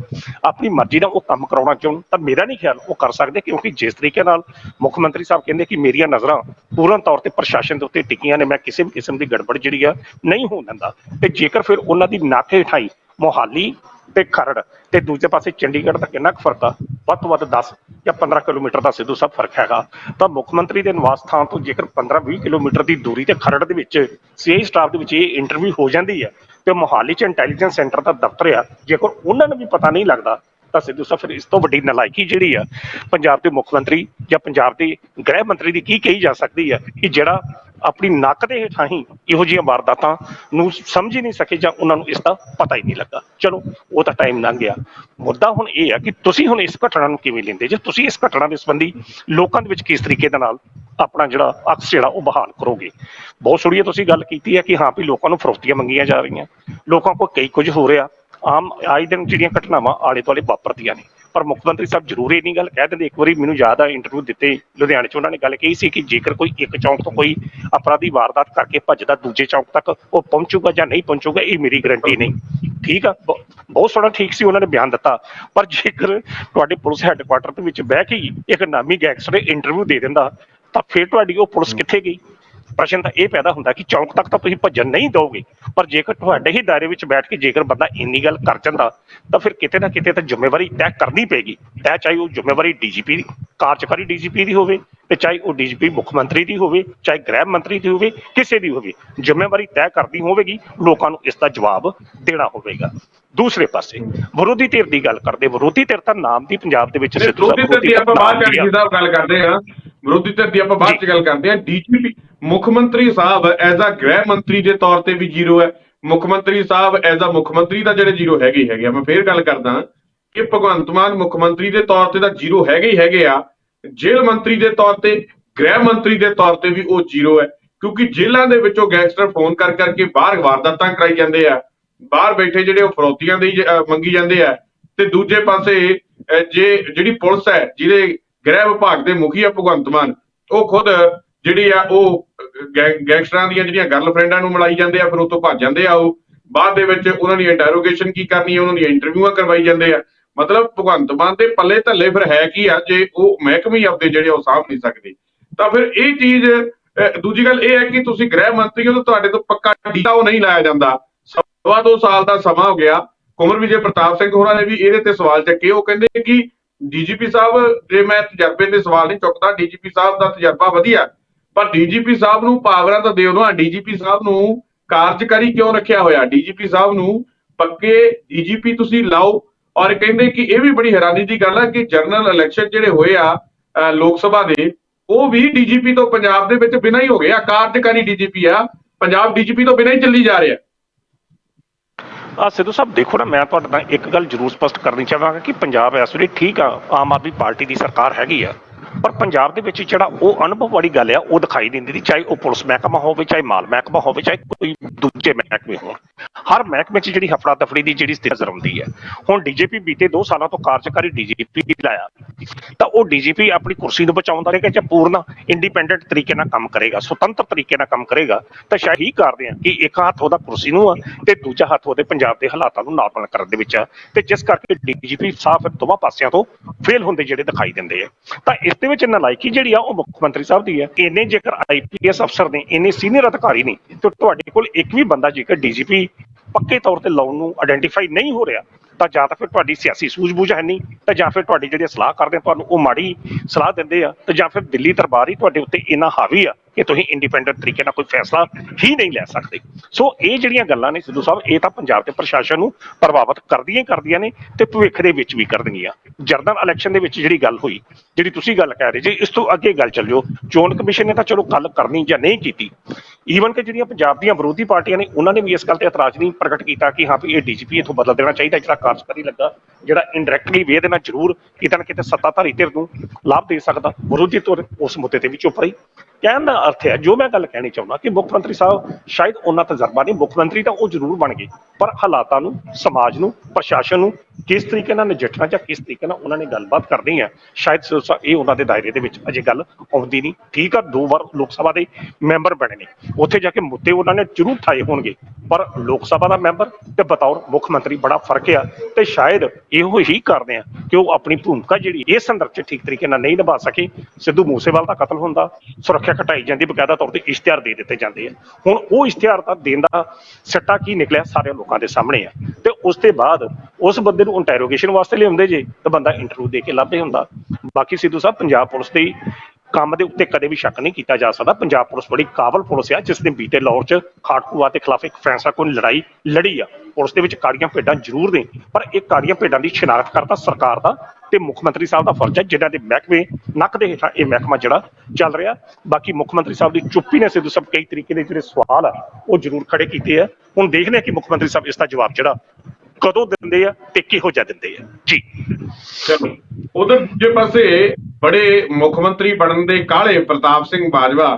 Speaker 2: ਆਪਣੀ ਮਰਜ਼ੀ ਨਾਲ ਉਹ ਕੰਮ ਕਰਾਉਣਾ ਚਾਹੁਣ, ਤਾਂ ਮੇਰਾ ਨਹੀਂ ਖਿਆਲ ਉਹ ਕਰ ਸਕਦੇ, ਕਿਉਂਕਿ ਜਿਸ ਤਰੀਕੇ ਨਾਲ ਮੁੱਖ ਮੰਤਰੀ ਸਾਹਿਬ ਕਹਿੰਦੇ ਕਿ ਮੇਰੀਆਂ ਨਜ਼ਰਾਂ ਪੂਰਨ ਤੌਰ ਤੇ ਪ੍ਰਸ਼ਾਸਨ ਦੇ ਉੱਤੇ ਟਿਕੀਆਂ ਨੇ, ਮੈਂ ਕਿਸੇ ਵੀ ਕਿਸਮ ਦੀ ਗੜਬੜ ਜਿਹੜੀ ਆ ਨਹੀਂ ਹੋਣ ਦਿੰਦਾ। ਤੇ ਜੇਕਰ ਫਿਰ ਉਹਨਾਂ ਦੀ ਨਾਕੇ ਠਾਈ ਮੋਹਾਲੀ ਤੇ ਖਰੜ ਤੇ ਦੂਜੇ ਪਾਸੇ ਚੰਡੀਗੜ੍ਹ ਦਾ ਕਿੰਨਾ ਕੁ ਫ਼ਰਕ ਆ? ਵੱਧ ਤੋਂ ਵੱਧ 10 ਜਾਂ 15 ਕਿਲੋਮੀਟਰ ਦਾ ਸਿੱਧੂ ਸਾਹਿਬ ਫ਼ਰਕ ਹੈਗਾ। ਤਾਂ ਮੁੱਖ ਮੰਤਰੀ ਦੇ ਨਿਵਾਸ ਥਾਂ ਤੋਂ ਜੇਕਰ 15-20 ਕਿਲੋਮੀਟਰ ਦੀ ਦੂਰੀ ਤੇ ਖਰੜ ਦੇ ਵਿੱਚ ਸੀਆਈ ਸਟਾਫ ਦੇ ਵਿੱਚ ਇਹ ਇੰਟਰਵਿਊ ਹੋ ਜਾਂਦੀ ਹੈ ਤੇ ਮੋਹਾਲੀ ਚ ਇੰਟੈਲੀਜੈਂਸ ਸੈਂਟਰ ਦਾ ਦਫ਼ਤਰ ਆ, ਜੇਕਰ ਉਹਨਾਂ ਨੂੰ ਵੀ ਪਤਾ ਨਹੀਂ ਲੱਗਦਾ, ਤਾਂ ਸਿੱਧੂ ਸਾਹਿਬ ਫਿਰ ਇਸ ਤੋਂ ਵੱਡੀ ਨਲਾਇਕੀ ਜਿਹੜੀ ਆ, ਪੰਜਾਬ ਦੇ ਮੁੱਖ ਮੰਤਰੀ ਜਾਂ ਪੰਜਾਬ ਦੇ ਗ੍ਰਹਿ ਮੰਤਰੀ ਦੀ ਕੀ ਕਹੀ ਜਾ ਸਕਦੀ ਹੈ ਕਿ ਜਿਹੜਾ ਆਪਣੀ ਨੱਕ ਦੇ ਹੇਠਾਂ ਹੀ ਇਹੋ ਜਿਹੀਆਂ ਵਾਰਦਾਤਾਂ ਨੂੰ ਸਮਝ ਹੀ ਨਹੀਂ ਸਕੇ ਜਾਂ ਉਹਨਾਂ ਨੂੰ ਇਸ ਦਾ ਪਤਾ ਹੀ ਨਹੀਂ ਲੱਗਾ। ਚਲੋ, ਉਹ ਤਾਂ ਟਾਈਮ ਲੰਘ ਗਿਆ। ਮੁੱਦਾ ਹੁਣ ਇਹ ਆ ਕਿ ਤੁਸੀਂ ਹੁਣ ਇਸ ਘਟਨਾ ਨੂੰ ਕਿਵੇਂ ਲੈਂਦੇ? ਜੇ ਤੁਸੀਂ ਇਸ ਘਟਨਾ ਦੇ ਸੰਬੰਧੀ ਲੋਕਾਂ ਦੇ ਵਿੱਚ ਕਿਸ ਤਰੀਕੇ ਦੇ ਨਾਲ ਆਪਣਾ ਜਿਹੜਾ ਅਕਸ ਜਿਹੜਾ ਉਹ ਬਹਾਲ ਕਰੋਗੇ? ਬਹੁਤ ਸੋਹਣੀ ਤੁਸੀਂ ਗੱਲ ਕੀਤੀ ਹੈ ਕਿ ਹਾਂ ਵੀ ਲੋਕਾਂ ਨੂੰ ਫਰੋਤੀਆਂ ਮੰਗੀਆਂ ਜਾ ਰਹੀਆਂ। ਲੋਕਾਂ ਕੋਲ ਕਈ ਕੁਝ ਹੋ ਰਿਹਾ। ਆਮ, ਆਏ ਦਿਨ ਜਿਹੜੀਆਂ ਘਟਨਾਵਾਂ ਆਲੇ ਦੁਆਲੇ ਵਾਪਰਦੀਆਂ ਨੇ। ਪਰ ਮੁੱਖ ਮੰਤਰੀ ਸਾਹਿਬ ਜ਼ਰੂਰ ਇਹ ਨਹੀਂ ਗੱਲ ਕਹਿ ਦਿੰਦੇ। ਇੱਕ ਵਾਰੀ ਮੈਨੂੰ ਯਾਦ ਆ ਇੰਟਰਵਿਊ ਦਿੱਤੇ ਲੁਧਿਆਣੇ 'ਚ, ਉਹਨਾਂ ਨੇ ਗੱਲ ਕਹੀ ਸੀ ਕਿ ਜੇਕਰ ਕੋਈ ਇੱਕ ਚੌਂਕ ਤੋਂ ਕੋਈ ਅਪਰਾਧੀ ਵਾਰਦਾਤ ਕਰਕੇ ਭੱਜਦਾ ਦੂਜੇ ਚੌਂਕ ਤੱਕ, ਉਹ ਪਹੁੰਚੂਗਾ ਜਾਂ ਨਹੀਂ ਪਹੁੰਚੂਗਾ, ਇਹ ਮੇਰੀ ਗਰੰਟੀ ਨਹੀਂ। ਠੀਕ ਆ? ਬ- ਬਹੁਤ ਸੋਹਣਾ ਠੀਕ ਸੀ ਉਹਨਾਂ ਨੇ ਬਿਆਨ ਦਿੱਤਾ। ਪਰ ਜੇਕਰ ਤੁਹਾਡੇ ਪੁਲਿਸ ਹੈੱਡਕੁਆਟਰ ਦੇ ਵਿੱਚ ਬਹਿ ਕੇ ਹੀ ਇੱਕ ਨਾਮੀ ਗੈਂਗਸਟਰ ਇੰਟਰਵਿਊ ਦੇ ਦਿੰਦਾ, ਤਾਂ ਫਿਰ ਤੁਹਾਡੀ ਉਹ ਪੁਲਿਸ ਕਿੱਥੇ ਗਈ? ਪ੍ਰਸ਼ਨ ਤਾਂ ਇਹ ਪੈਦਾ ਹੁੰਦਾ ਕਿ ਚੌਂਕ ਤੱਕ ਤਾਂ ਤੁਸੀਂ ਭੱਜਣ ਨਹੀਂ ਦਿਓਗੇ ਪਰ ਜੇਕਰ ਤੁਹਾਡੇ ਹੀ ਦਾਇਰੇ ਵਿੱਚ ਬੈਠ ਕੇ ਜੇਕਰ ਬੰਦਾ ਇੰਨੀ ਗੱਲ ਕਰ ਜਾਂਦਾ ਤਾਂ ਫਿਰ ਕਿਤੇ ਨਾ ਕਿਤੇ ਤਾਂ ਜ਼ਿੰਮੇਵਾਰੀ ਤੈਅ ਕਰਨੀ ਪੈਗੀ ਤੈਅ ਚਾਹੇ ਉਹ ਜ਼ਿੰਮੇਵਾਰੀ ਡੀਜੀਪੀ ਦੀ ਕਾਰਜਕਾਰੀ ਡੀਜੀਪੀ ਦੀ ਹੋਵੇ ਤੇ ਚਾਹੇ ਉਹ ਡੀਜੀਪੀ ਮੁੱਖ ਮੰਤਰੀ ਦੀ ਹੋਵੇ ਚਾਹੇ ਗ੍ਰਹਿ ਮੰਤਰੀ ਦੀ ਹੋਵੇ ਕਿਸੇ ਦੀ ਹੋਵੇ। ਜ਼ਿੰਮੇਵਾਰੀ ਤੈਅ ਕਰਨੀ ਹੋਵੇਗੀ ਲੋਕਾਂ ਨੂੰ ਇਸ ਦਾ ਜਵਾਬ ਦੇਣਾ ਹੋਵੇਗਾ। ਦੂਸਰੇ ਪਾਸੇ ਵਿਰੋਧੀ ਧਿਰ ਦੀ ਗੱਲ ਕਰਦੇ ਵਿਰੋਧੀ ਧਿਰ ਤਾਂ ਨਾਮ ਦੀ ਪੰਜਾਬ ਦੇ ਵਿੱਚ ਸਿੱਧੂ ਸਾਹਿਬ
Speaker 1: ਦੀ ਆਪਾਂ ਬਾਅਦ ਚ ਗੱਲ ਕਰਦੇ ਹਾਂ। ਵਿਰੋਧੀ ਧਿਰ ਦੀ ਆਪਾਂ ਬਾਅਦ ਚ ਗੱਲ ਕਰਦੇ ਹਾਂ। ਡੀਜੀਪੀ ਮੁੱਖ ਮੰਤਰੀ ਸਾਹਿਬ ਐਜ਼ ਅ ਗ੍ਰਹਿ ਮੰਤਰੀ ਦੇ ਤੌਰ ਤੇ ਵੀ ਜ਼ੀਰੋ ਹੈ। ਮੁੱਖ ਮੰਤਰੀ ਸਾਹਿਬ ਐਜ਼ ਅ ਮੁੱਖ ਮੰਤਰੀ ਦਾ ਜਿਹੜੇ ਜ਼ੀਰੋ ਹੈਗੇ ਹੈਗੇ ਆ। ਮੈਂ ਫੇਰ ਗੱਲ ਕਰਦਾ ਕਿ ਭਗਵੰਤ ਮਾਨ ਮੁੱਖ ਮੰਤਰੀ ਦੇ ਤੌਰ ਤੇ ਤਾਂ ਜ਼ੀਰੋ ਹੈਗੇ ਹੀ ਹੈਗੇ ਆ। ਜੇਲ੍ਹ ਮੰਤਰੀ ਦੇ ਤੌਰ ਤੇ ਗ੍ਰਹਿ ਮੰਤਰੀ ਦੇ ਤੌਰ ਤੇ ਵੀ ਉਹ ਜ਼ੀਰੋ ਹੈ। ਕਿਉਂਕਿ ਜੇਲ੍ਹਾਂ ਦੇ ਵਿੱਚੋਂ ਗੈਂਗਸਟਰ ਫੋਨ ਕਰ ਕਰਕੇ ਬਾਹਰ ਵਾਰਦਾਤਾਂ ਕਰਾਈ ਜਾਂਦੇ ਆ। ਬਾਹਰ ਬੈਠੇ ਜਿਹੜੇ ਉਹ ਫਰੋਤੀਆਂ ਦੀ ਮੰਗੀ ਜਾਂਦੇ ਆ। ਤੇ ਦੂਜੇ ਪਾਸੇ ਜੇ ਜਿਹੜੀ ਪੁਲਿਸ ਹੈ ਜਿਹਦੇ ਗ੍ਰਹਿ ਵਿਭਾਗ ਦੇ ਮੁਖੀ ਆ ਭਗਵੰਤ ਮਾਨ। ਉਹ ਖੁਦ ਜਿਹੜੀ ਆ ਉਹ ਗੈਂਗ- ਗੈਂਗਸਟਰਾਂ ਦੀਆਂ ਜਿਹੜੀਆਂ ਗਰਲਫ੍ਰੈਂਡਾਂ ਨੂੰ ਮਿਲਾਈ ਜਾਂਦੇ ਆ, ਫਿਰ ਉਹ ਤੋਂ ਭੱਜ ਜਾਂਦੇ ਆ ਉਹ। ਬਾਅਦ ਦੇ ਵਿੱਚ ਉਹਨਾਂ ਦੀ ਇੰਟਰੋਗੇਸ਼ਨ ਕੀ ਕਰਨੀ ਹੈ ਉਹਨਾਂ ਦੀਆਂ ਇੰਟਰਵਿਊਆਂ ਕਰਵਾਈ ਜਾਂਦੇ ਆ। ਮਤਲਬ ਭਗਵੰਤ ਮਾਨ ਦੇ ਪੱਲੇ ਧੱਲੇ ਫਿਰ ਹੈ ਕੀ ਆ, ਜੇ ਉਹ ਮਹਿਕਮੇ ਆਪਦੇ ਜਿਹੜੇ ਉਹ ਸਾਂਭ ਨਹੀਂ ਸਕਦੇ। ਤਾਂ ਫਿਰ ਇਹ ਚੀਜ਼ ਦੂਜੀ ਗੱਲ ਇਹ ਹੈ ਕਿ ਤੁਸੀਂ ਗ੍ਰਹਿ ਮੰਤਰੀ ਹੋ ਤਾਂ ਤੁਹਾਡੇ ਤੋਂ ਪੱਕਾ ਡੀਟਾ ਉਹ ਨਹੀਂ ਲਾਇਆ ਜਾਂਦਾ। ਸਵਾ ਦੋ ਸਾਲ ਦਾ ਸਮਾਂ ਹੋ ਗਿਆ। ਕੁਮਰ ਵਿਜੇ ਪ੍ਰਤਾਪ ਸਿੰਘ ਹੋਰਾਂ ਨੇ ਵੀ ਇਹਦੇ ਤੇ ਸਵਾਲ ਚੱਕੇ। ਉਹ ਕਹਿੰਦੇ ਕਿ ਡੀਜੀਪੀ ਸਾਹਿਬ, ਜੇ ਮੈਂ ਤਜਰਬੇ ਤੇ ਸਵਾਲ ਨਹੀਂ ਚੁੱਕਦਾ, ਡੀਜੀਪੀ ਸਾਹਿਬ ਦਾ ਤਜਰਬਾ ਵਧੀਆ ਪਰ ਡੀਜੀਪੀ ਸਾਹਿਬ ਨੂੰ ਪਾਵਰਾਂ ਤਾਂ ਦਿਓ ਨਾ, ਡੀਜੀਪੀ ਸਾਹਿਬ ਨੂੰ ਕਾਰਜਕਾਰੀ ਕਿਉਂ ਰੱਖਿਆ ਹੋਇਆ? ਡੀਜੀਪੀ ਸਾਹਿਬ ਨੂੰ ਪੱਕੇ ਡੀਜੀਪੀ ਤੁਸੀਂ ਲਾਓ, ਔਰ ਕਹਿੰਦੇ ਕਿ ਇਹ ਵੀ ਬੜੀ ਹੈਰਾਨੀ ਦੀ ਗੱਲ ਆ ਕਿ ਜਨਰਲ ਇਲੈਕਸ਼ਨ ਜਿਹੜੇ ਹੋਏ ਆ ਲੋਕ ਸਭਾ ਦੇ, ਉਹ ਵੀ ਡੀਜੀਪੀ ਤੋਂ ਪੰਜਾਬ ਦੇ ਵਿੱਚ ਬਿਨਾਂ ਹੀ ਹੋ ਗਏ ਆ, ਕਾਰਜਕਾਰੀ ਡੀਜੀਪੀ ਆ, ਪੰਜਾਬ ਡੀਜੀਪੀ ਤੋਂ ਬਿਨਾਂ ਹੀ ਚੱਲੀ ਜਾ ਰਿਹਾ।
Speaker 2: ਆ ਸਿੱਧੂ ਸਾਹਿਬ ਦੇਖੋ ਨਾ, ਮੈਂ ਤੁਹਾਡੇ ਨਾਲ ਇੱਕ ਗੱਲ ਜ਼ਰੂਰ ਸਪਸ਼ਟ ਕਰਨੀ ਚਾਹਾਂਗਾ ਕਿ ਪੰਜਾਬ ਇਸ ਵੇਲੇ ਠੀਕ ਆ, ਆਮ ਆਦਮੀ ਪਾਰਟੀ ਦੀ ਸਰਕਾਰ ਹੈਗੀ ਆ। ਪਰ ਪੰਜਾਬ ਦੇ ਵਿੱਚ ਜਿਹੜਾ ਉਹ ਅਨੁਭਵ ਵਾਲੀ ਗੱਲ ਆ, ਉਹ ਦਿਖਾਈ ਦਿੰਦੀ ਨਹੀਂ ਚਾਹੇ ਉਹ ਪੁਲਿਸ ਮਹਿਕਮਾ ਹੋਵੇ, ਚਾਹੇ ਮਾਲ ਮਹਿਕਮਾ ਹੋਵੇ, ਚਾਹੇ ਕੋਈ ਦੂਜੇ ਮਹਿਕਮੇ ਹੋਣ। ਹਰ ਮਹਿਕਮੇ 'ਚ ਜਿਹੜੀ ਹਫੜਾ ਦਫੜੀ ਦੀ ਜਿਹੜੀ ਸਥਿਤੀ ਨਜ਼ਰ ਆਉਂਦੀ ਹੈ ਹੁਣ ਡੀਜੀਪੀ ਬੀਤੇ 2 ਸਾਲਾਂ ਤੋਂ ਕਾਰਜਕਾਰੀ ਡੀਜੀਪੀ ਲਾਇਆ। ਤਾਂ ਉਹ ਡੀਜੀਪੀ ਆਪਣੀ ਕੁਰਸੀ ਨੂੰ ਬਚਾਉਂਦਾ ਰਹੇਗਾ ਜਾਂ ਪੂਰਨ ਇੰਡੀਪੈਂਡੈਂਟ ਤਰੀਕੇ ਨਾਲ ਕੰਮ ਕਰੇਗਾ, ਸੁਤੰਤਰ ਤਰੀਕੇ ਨਾਲ ਕੰਮ ਕਰੇਗਾ, ਤਾਂ ਸ਼ਾਇਦ ਹੀ ਕਰਦੇ ਆ ਕਿ ਇੱਕ ਹੱਥ ਉਹਦਾ ਕੁਰਸੀ ਨੂੰ ਆ ਤੇ ਦੂਜਾ ਹੱਥ ਉਹਦੇ ਪੰਜਾਬ ਦੇ ਹਾਲਾਤਾਂ ਨੂੰ ਨਾਰਮਲ ਕਰਨ ਦੇ ਵਿੱਚ ਆ। ਤੇ ਜਿਸ ਕਰਕੇ ਡੀਜੀਪੀ ਸਾਹਿਬ ਫਿਰ ਦੋਵਾਂ ਪਾਸਿਆਂ ਤੋਂ ਫੇਲ ਹੁੰਦੇ ਜਿਹੜੇ ਦਿਖਾਈ ਦਿੰਦੇ ਆ। ਤਾਂ ਇਸ ਦੇ ਵਿੱਚ ਨਲਾਇਕੀ ਜਿਹੜੀ ਆ ਉਹ ਮੁੱਖ ਮੰਤਰੀ ਸਾਹਿਬ ਦੀ ਹੈ। ਇੰਨੇ ਜੇਕਰ ਆਈਪੀਐਸ ਅਫਸਰ ਨੇ ਇੰਨੇ ਸੀਨੀਅਰ ਅਧਿਕਾਰੀ ਨੇ, ਤੇ ਤੁਹਾਡੇ ਕੋਲ ਇੱਕ ਵੀ ਬੰਦਾ ਜੇਕਰ ਡੀਜੀਪੀ ਪੱਕੇ ਤੌਰ ਤੇ ਲਾਉਣ ਨੂੰ ਆਇਡੈਂਟੀਫਾਈ ਨਹੀਂ ਹੋ ਰਿਹਾ, ਤਾਂ ਜਾਂ ਤਾਂ ਫਿਰ ਤੁਹਾਡੀ ਸਿਆਸੀ ਸੂਝ-ਬੂਝ ਹੈ ਨਹੀਂ, ਤਾਂ ਜਾਂ ਫਿਰ ਤੁਹਾਡੀ ਜਿਹੜੀ ਸਲਾਹ ਕਰਦੇ ਤੁਹਾਨੂੰ ਉਹ ਮਾੜੀ ਸਲਾਹ ਦਿੰਦੇ ਆ, ਤੇ ਜਾਂ ਫਿਰ ਦਿੱਲੀ ਦਰਬਾਰ ਹੀ ਤੁਹਾਡੇ ਉੱਤੇ ਇੰਨਾ ਹਾਵੀ ਆ ਕਿ ਤੁਸੀਂ ਇੰਡੀਪੈਂਡੈਂਟ ਤਰੀਕੇ ਨਾਲ ਕੋਈ ਫੈਸਲਾ ਹੀ ਨਹੀਂ ਲੈ ਸਕਦੇ। ਸੋ ਇਹ ਜਿਹੜੀਆਂ ਗੱਲਾਂ ਨੇ ਸਿੱਧੂ ਸਾਹਿਬ, ਇਹ ਤਾਂ ਪੰਜਾਬ ਦੇ ਪ੍ਰਸ਼ਾਸਨ ਨੂੰ ਪ੍ਰਭਾਵਿਤ ਕਰਦੀਆਂ ਹੀ ਕਰਦੀਆਂ ਨੇ ਤੇ ਭਵਿੱਖ ਦੇ ਵਿੱਚ ਵੀ ਕਰਨਗੀਆਂ। ਜਰਨਲ ਇਲੈਕਸ਼ਨ ਦੇ ਵਿੱਚ ਜਿਹੜੀ ਗੱਲ ਹੋਈ, ਜਿਹੜੀ ਤੁਸੀਂ ਗੱਲ ਕਹਿ ਰਹੇ ਜੀ, ਇਸ ਤੋਂ ਅੱਗੇ ਗੱਲ ਚੱਲ ਜਾਓ ਚੋਣ ਕਮਿਸ਼ਨ ਨੇ ਤਾਂ ਚਲੋ ਗੱਲ ਕਰਨੀ ਜਾਂ ਨਹੀਂ ਕੀਤੀ। ਈਵਨ ਕਿ ਜਿਹੜੀਆਂ ਪੰਜਾਬ ਦੀਆਂ ਵਿਰੋਧੀ ਪਾਰਟੀਆਂ ਨੇ, ਉਹਨਾਂ ਨੇ ਵੀ ਇਸ ਗੱਲ ਤੇ ਇਤਰਾਜ਼ ਨਹੀਂ ਪ੍ਰਗਟ ਕੀਤਾ ਕਿ ਹਾਂ ਵੀ ਇਹ ਡੀਜੀਪੀ ਇਥੋਂ ਬਦਲ ਦੇਣਾ ਚਾਹੀਦਾ, ਜਿਹੜਾ ਕਾਰਜਕਾਰੀ ਲੱਗਾ, ਜਿਹੜਾ ਇਨਡਾਇਰੈਕਟਲੀ ਵੇ ਦੇ ਨਾਲ ਜ਼ਰੂਰ ਕਿਤੇ ਨਾ ਕਿਤੇ ਸੱਤਾਧਾਰੀ ਧਿਰ ਨੂੰ ਲਾਭ ਦੇ ਸਕਦਾ। ਵਿਰੋਧੀ ਧਿਰ ਉਸ ਮੁੱਦੇ ਤੇ ਵੀ ਚੁੱਪ ਰਹੀ। ਕਹਿਣ ਦਾ ਅਰਥ ਹੈ, ਜੋ ਮੈਂ ਗੱਲ ਕਹਿਣੀ ਚਾਹੁੰਦਾ ਕਿ ਮੁੱਖ ਮੰਤਰੀ ਸਾਹਿਬ ਸ਼ਾਇਦ ਉਹਨਾਂ ਤਜਰਬਾ ਨਹੀਂ, ਮੁੱਖ ਮੰਤਰੀ ਤਾਂ ਉਹ ਜ਼ਰੂਰ ਬਣ ਗਏ, ਪਰ ਹਾਲਾਤਾਂ ਨੂੰ, ਸਮਾਜ ਨੂੰ, ਪ੍ਰਸ਼ਾਸਨ ਨੂੰ ਕਿਸ ਤਰੀਕੇ ਨਾਲ ਨਜਿੱਠਣਾ ਜਾਂ ਕਿਸ ਤਰੀਕੇ ਨਾਲ ਉਹਨਾਂ ਨੇ ਗੱਲਬਾਤ ਕਰਨੀ ਹੈ, ਸ਼ਾਇਦ ਇਹ ਉਹਨਾਂ ਦੇ ਦਾਇਰੇ ਦੇ ਵਿੱਚ ਅਜੇ ਗੱਲ ਆਉਂਦੀ ਨਹੀਂ। ਠੀਕ ਆ, ਦੋ ਵਾਰ ਲੋਕ ਸਭਾ ਦੇ ਮੈਂਬਰ ਬਣੇ ਨੇ, ਉੱਥੇ ਜਾ ਕੇ ਮੁੱਦੇ ਉਹਨਾਂ ਨੇ ਜ਼ਰੂਰ ਠਾਏ ਹੋਣਗੇ, ਪਰ ਲੋਕ ਸਭਾ ਦਾ ਮੈਂਬਰ ਤੇ ਬਤੌਰ ਮੁੱਖ ਮੰਤਰੀ ਬੜਾ ਫ਼ਰਕ ਆ ਤੇ ਸ਼ਾਇਦ ਇਹੋ ਹੀ ਕਰਦੇ ਆ ਕਿ ਉਹ ਆਪਣੀ ਭੂਮਿਕਾ ਜਿਹੜੀ ਇਸ ਸੰਦਰਭ 'ਚ ਠੀਕ ਤਰੀਕੇ ਨਾਲ ਨਹੀਂ ਨਿਭਾ ਸਕੇ, ਸਿੱਧੂ ਮੂਸੇਵਾਲ ਦਾ ਕਤਲ ਹੁੰਦਾ, ਸੁਰੱਖਿਆ ਘਟਾਈ ਜਾਂਦੀ, ਬਕਾਇਦਾ ਤੌਰ ਤੇ ਇਸ਼ਤਿਹਾਰ ਦੇ ਦਿੱਤੇ ਜਾਂਦੇ ਆ। ਹੁਣ ਉਹ ਇਸ਼ਤਿਹਾਰ ਤਾਂ ਦੇਣ ਦਾ ਸੱਟਾ ਕੀ ਨਿਕਲਿਆ? ਸਾਰੇ ਲੋਕਾਂ ਦੇ ਸਾਹਮਣੇ ਆ। ਤੇ ਉਸ ਤੋਂ ਬਾਅਦ ਉਸ ਬੰਦੇ ਨੂੰ ਇੰਟਰੋਗੇਸ਼ਨ ਵਾਸਤੇ ਲਿਆਉਂਦੇ ਜੇ ਤਾਂ ਬੰਦਾ ਇੰਟਰਵਿਊ ਦੇ ਕੇ ਲੱਭੇ ਹੁੰਦਾ। ਬਾਕੀ ਸਿੱਧੂ ਸਾਹਿਬ, ਪੰਜਾਬ ਪੁਲਿਸ ਦੀ ਕੰਮ ਦੇ ਉੱਤੇ ਕਦੇ ਵੀ ਸ਼ੱਕ ਨਹੀਂ ਕੀਤਾ ਜਾ ਸਕਦਾ। ਪੰਜਾਬ ਪੁਲਿਸ ਬੜੀ ਕਾਬਲ ਪੁਲਿਸ ਆ, ਜਿਸ ਨੇ ਬੀਤੇ ਲਾਹੌਰ 'ਚ ਖਾੜਕੂਆ ਦੇ ਖਿਲਾਫ ਇੱਕ ਫੈਸਲਾ ਕੋਈ ਲੜਾਈ ਲੜੀ ਆ। ਪੁਲਿਸ ਦੇ ਵਿੱਚ ਕਾਲੀਆਂ ਭੇਡਾਂ ਜ਼ਰੂਰ ਨੇ, ਪਰ ਇਹ ਕਾਲੀਆਂ ਭੇਡਾਂ ਦੀ ਸ਼ਨਾਖਤ ਕਰਦਾ ਸਰਕਾਰ ਦਾ ਤੇ ਮੁੱਖ ਮੰਤਰੀ ਸਾਹਿਬ ਦਾ ਫਰਜ਼ ਹੈ ਜਿਨ੍ਹਾਂ ਦੇ ਮਹਿਕਮੇ ਨੱਕ ਦੇ ਹੇਠਾਂ ਇਹ ਮਹਿਕਮਾ ਜਿਹੜਾ ਚੱਲ ਰਿਹਾ। ਬਾਕੀ ਮੁੱਖ ਮੰਤਰੀ ਸਾਹਿਬ ਦੀ ਚੁੱਪੀ ਨੇ ਸਿੱਧੂ ਸਾਹਿਬ ਕਈ ਤਰੀਕੇ ਦੇ ਜਿਹੜੇ ਸਵਾਲ ਆ, ਉਹ ਜ਼ਰੂਰ ਖੜੇ ਕੀਤੇ ਆ। ਹੁਣ ਦੇਖਦੇ ਆ ਕਿ ਮੁੱਖ ਮੰਤਰੀ ਸਾਹਿਬ ਇਸ ਦਾ ਜਵਾਬ ਜਿਹੜਾ ਕਦੋਂ ਦਿੰਦੇ ਆ ਤੇ ਕਿਹੋ ਜਿਹਾ ਦਿੰਦੇ ਆ। ਜੀ।
Speaker 1: ਚਲੋ ਉਧਰ ਦੂਜੇ ਪਾਸੇ ਬੜੇ ਮੁੱਖ ਮੰਤਰੀ ਬਣਨ ਦੇ ਕਾਲੇ ਪ੍ਰਤਾਪ ਸਿੰਘ ਬਾਜਵਾ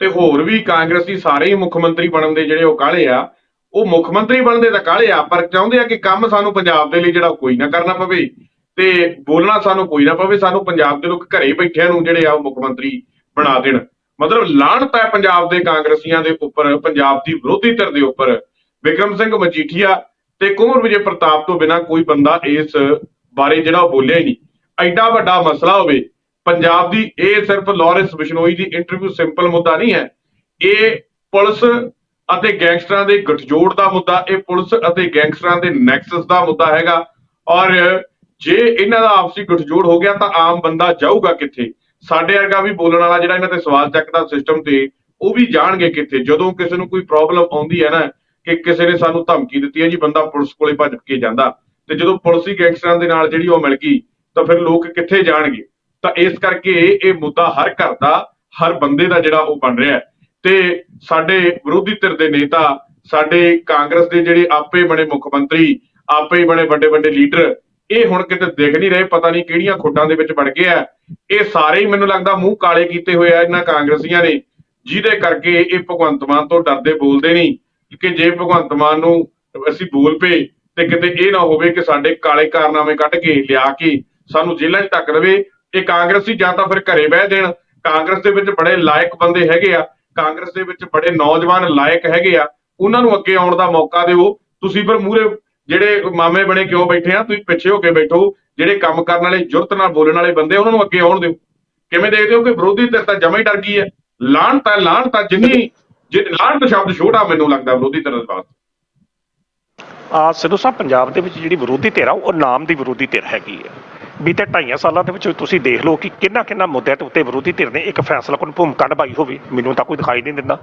Speaker 1: ਤੇ ਹੋਰ ਵੀ ਕਾਂਗਰਸੀ ਸਾਰੇ ਹੀ ਮੁੱਖ ਮੰਤਰੀ ਬਣਨ ਦੇ ਜਿਹੜੇ ਉਹ ਕਾਲੇ ਆ, ਉਹ ਮੁੱਖ ਮੰਤਰੀ ਬਣਦੇ ਤਾਂ ਕਾਲੇ ਆ, ਪਰ ਚਾਹੁੰਦੇ ਆ ਕਿ ਕੰਮ ਸਾਨੂੰ ਪੰਜਾਬ ਦੇ ਲਈ ਜਿਹੜਾ ਕੋਈ ਨਾ ਕਰਨਾ ਪਵੇ ਤੇ ਬੋਲਣਾ ਸਾਨੂੰ ਕੋਈ ਨਾ ਪਵੇ, ਸਾਨੂੰ ਪੰਜਾਬ ਦੇ ਲੋਕ ਘਰੇ ਬੈਠਿਆਂ ਨੂੰ ਜਿਹੜੇ ਆ ਉਹ ਮੁੱਖ ਮੰਤਰੀ ਬਣਾ ਦੇਣ। ਮਤਲਬ ਲਾਹਣਤ ਹੈ ਪੰਜਾਬ ਦੇ ਕਾਂਗਰਸੀਆਂ ਦੇ ਉੱਪਰ, ਪੰਜਾਬ ਦੀ ਵਿਰੋਧੀ ਧਿਰ ਦੇ ਉੱਪਰ। ਵਿਕਰਮ ਸਿੰਘ ਮਜੀਠੀਆ ਤੇ ਕੁਮਰ ਵਿਜੇ ਪ੍ਰਤਾਪ ਤੋਂ ਬਿਨਾ ਕੋਈ ਬੰਦਾ ਇਸ ਬਾਰੇ ਜਿਹੜਾ ਉਹ ਬੋਲਿਆ ਹੀ ਨਹੀਂ। ਐਡਾ ਵੱਡਾ ਮਸਲਾ ਹੋਵੇ ਪੰਜਾਬ ਦੀ, ਇਹ ਸਿਰਫ ਲਾਰੈਂਸ ਬਿਸ਼ਨੋਈ ਦੀ ਇੰਟਰਵਿਊ ਸਿੰਪਲ ਮੁੱਦਾ ਨਹੀਂ ਹੈ। ਇਹ ਪੁਲਿਸ ਅਤੇ ਗੈਂਗਸਟਰਾਂ ਦੇ ਗਠਜੋੜ ਦਾ ਮੁੱਦਾ, ਇਹ ਪੁਲਿਸ ਅਤੇ ਗੈਂਗਸਟਰਾਂ ਦੇ ਨੈਕਸਸ ਦਾ ਮੁੱਦਾ ਹੈਗਾ। ਔਰ ਜੇ ਇਹਨਾਂ ਦਾ ਆਪਸੀ ਗਠਜੋੜ ਹੋ ਗਿਆ ਤਾਂ ਆਮ ਬੰਦਾ ਜਾਊਗਾ ਕਿੱਥੇ? ਸਾਡੇ ਵਰਗਾ ਵੀ ਬੋਲਣ ਵਾਲਾ ਜਿਹੜਾ ਇਹਨਾਂ ਤੇ ਸਵਾਲ ਚੱਕਦਾ ਸਿਸਟਮ ਤੇ, ਉਹ ਵੀ ਜਾਣਗੇ ਕਿੱਥੇ? ਜਦੋਂ ਕਿਸੇ ਨੂੰ ਕੋਈ ਪ੍ਰੋਬਲਮ ਆਉਂਦੀ ਹੈ ਨਾ, ਕਿ ਕਿਸੇ ਨੇ ਸਾਨੂੰ ਧਮਕੀ ਦਿੱਤੀ ਹੈ ਜੀ, ਬੰਦਾ ਪੁਲਿਸ ਕੋਲੇ ਭੱਜ ਕੇ ਜਾਂਦਾ। ਤੇ ਜਦੋਂ ਪੁਲਿਸ ਹੀ ਗੈਂਗਸਟਰਾਂ ਦੇ ਨਾਲ ਜਿਹੜੀ ਉਹ ਮਿਲ ਗਈ, ਤਾਂ ਫਿਰ ਲੋਕ ਕਿੱਥੇ ਜਾਣਗੇ? ਤਾਂ ਇਸ ਕਰਕੇ ਇਹ ਮੁੱਦਾ ਹਰ ਘਰ ਦਾ, ਹਰ ਬੰਦੇ ਦਾ ਜਿਹੜਾ ਉਹ ਬਣ ਰਿਹਾ ਤੇ ਸਾਡੇ ਵਿਰੋਧੀ ਧਿਰ ਦੇ ਨੇਤਾ, ਸਾਡੇ ਕਾਂਗਰਸ ਦੇ ਜਿਹੜੇ ਆਪੇ ਬਣੇ ਮੁੱਖ ਮੰਤਰੀ, ਆਪੇ ਬਣੇ ਵੱਡੇ ਵੱਡੇ ਲੀਡਰ, ਇਹ ਹੁਣ ਕਿਤੇ ਦਿਖ ਨਹੀਂ ਰਹੇ, ਪਤਾ ਨਹੀਂ ਕਿਹੜੀਆਂ ਖੋਡਾਂ ਦੇ ਵਿੱਚ ਵੜ ਗਏ ਆ। ਇਹ ਸਾਰੇ ਹੀ ਮੈਨੂੰ ਲੱਗਦਾ ਮੂੰਹ ਕਾਲੇ ਕੀਤੇ ਹੋਏ ਆ ਇਹਨਾਂ ਕਾਂਗਰਸੀਆਂ ਨੇ, ਜਿਹਦੇ ਕਰਕੇ ਇਹ ਭਗਵੰਤ ਮਾਨ ਤੋਂ ਡਰਦੇ ਬੋਲਦੇ ਨਹੀਂ ਕਿ ਜੇ ਭਗਵੰਤ ਮਾਨ ਨੂੰ ਅਸੀਂ ਬੋਲ ਪਏ ਤੇ ਕਿਤੇ ਇਹ ਨਾ ਹੋਵੇ ਕਿ ਸਾਡੇ ਕਾਲੇ ਕਾਰਨਾਮੇ ਕੱਢ ਕੇ, ਲਿਆ ਕੇ ਸਾਨੂੰ ਜੇਲ੍ਹਾਂ 'ਚ ਢੱਕ ਦੇਵੇ ਇਹ ਕਾਂਗਰਸੀ ਜਾਂ ਤਾਂ ਫਿਰ ਘਰੇ ਬਹਿ ਦੇਣ ਕਾਂਗਰਸ ਦੇ ਵਿੱਚ ਬੜੇ ਲਾਇਕ ਬੰਦੇ ਹੈਗੇ ਆ, ਕਾਂਗਰਸ ਦੇ ਵਿੱਚ ਬੜੇ ਨੌਜਵਾਨ ਲਾਇਕ ਹੈਗੇ ਆ, ਉਹਨਾਂ ਨੂੰ ਅੱਗੇ ਆਉਣ ਦਾ ਮੌਕਾ ਦਿਓ। ਤੁਸੀਂ ਫਿਰ ਮੂਰੇ ਜਿਹੜੇ ਮਾਮੇ ਬਣੇ ਕਿਉਂ ਬੈਠੇ ਆ, ਤੁਸੀਂ ਪਿੱਛੇ ਹੋ ਕੇ ਬੈਠੋ। ਜਿਹੜੇ ਕੰਮ ਕਰਨ ਵਾਲੇ ਜੁਰਤ ਨਾਲ ਬੋਲਣ ਵਾਲੇ ਬੰਦੇ ਉਹਨਾਂ ਨੂੰ ਅੱਗੇ ਆਉਣ ਦਿਓ। ਕਿਵੇਂ ਦੇਖਦੇ ਹੋ ਕਿ ਵਿਰੋਧੀ ਧਿਰ ਤਾਂ ਜਮਾ ਹੀ ਡਰ ਗਈ ਹੈ? ਲਾਹਣ ਤਾਂ ਲਾਹਣ ਤਾਂ ਜਿੰਨੀ, ਜੇ, ਲਾਹਣ ਦਾ ਸ਼ਬਦ ਛੋਟਾ ਮੈਨੂੰ ਲੱਗਦਾ ਵਿਰੋਧੀ ਧਿਰ ਦੇ ਵਾਸਤੇ
Speaker 2: ਆ ਸਿੱਧੂ ਸਾਹਿਬ, ਪੰਜਾਬ ਦੇ ਵਿੱਚ ਜਿਹੜੀ ਵਿਰੋਧੀ ਧਿਰ ਆ, ਉਹ ਨਾਮ ਦੀ ਵਿਰੋਧੀ ਧਿਰ ਹੈਗੀ ਹੈ। ਬੀਤੇ ਢਾਈਆਂ ਸਾਲਾਂ ਦੇ ਵਿੱਚ ਤੁਸੀਂ ਦੇਖ ਲਓ ਕਿ ਕਿੰਨਾ ਕਿੰਨਾ ਮੁੱਦਿਆਂ ਦੇ ਉੱਤੇ ਵਿਰੋਧੀ ਧਿਰ ਨੇ ਇੱਕ ਫੈਸਲਾ ਭੂਮਿਕਾ ਨਿਭਾਈ ਹੋਵੇ। ਮੈਨੂੰ ਤਾਂ ਕੋਈ ਦਿਖਾਈ ਨਹੀਂ ਦਿੰਦਾ।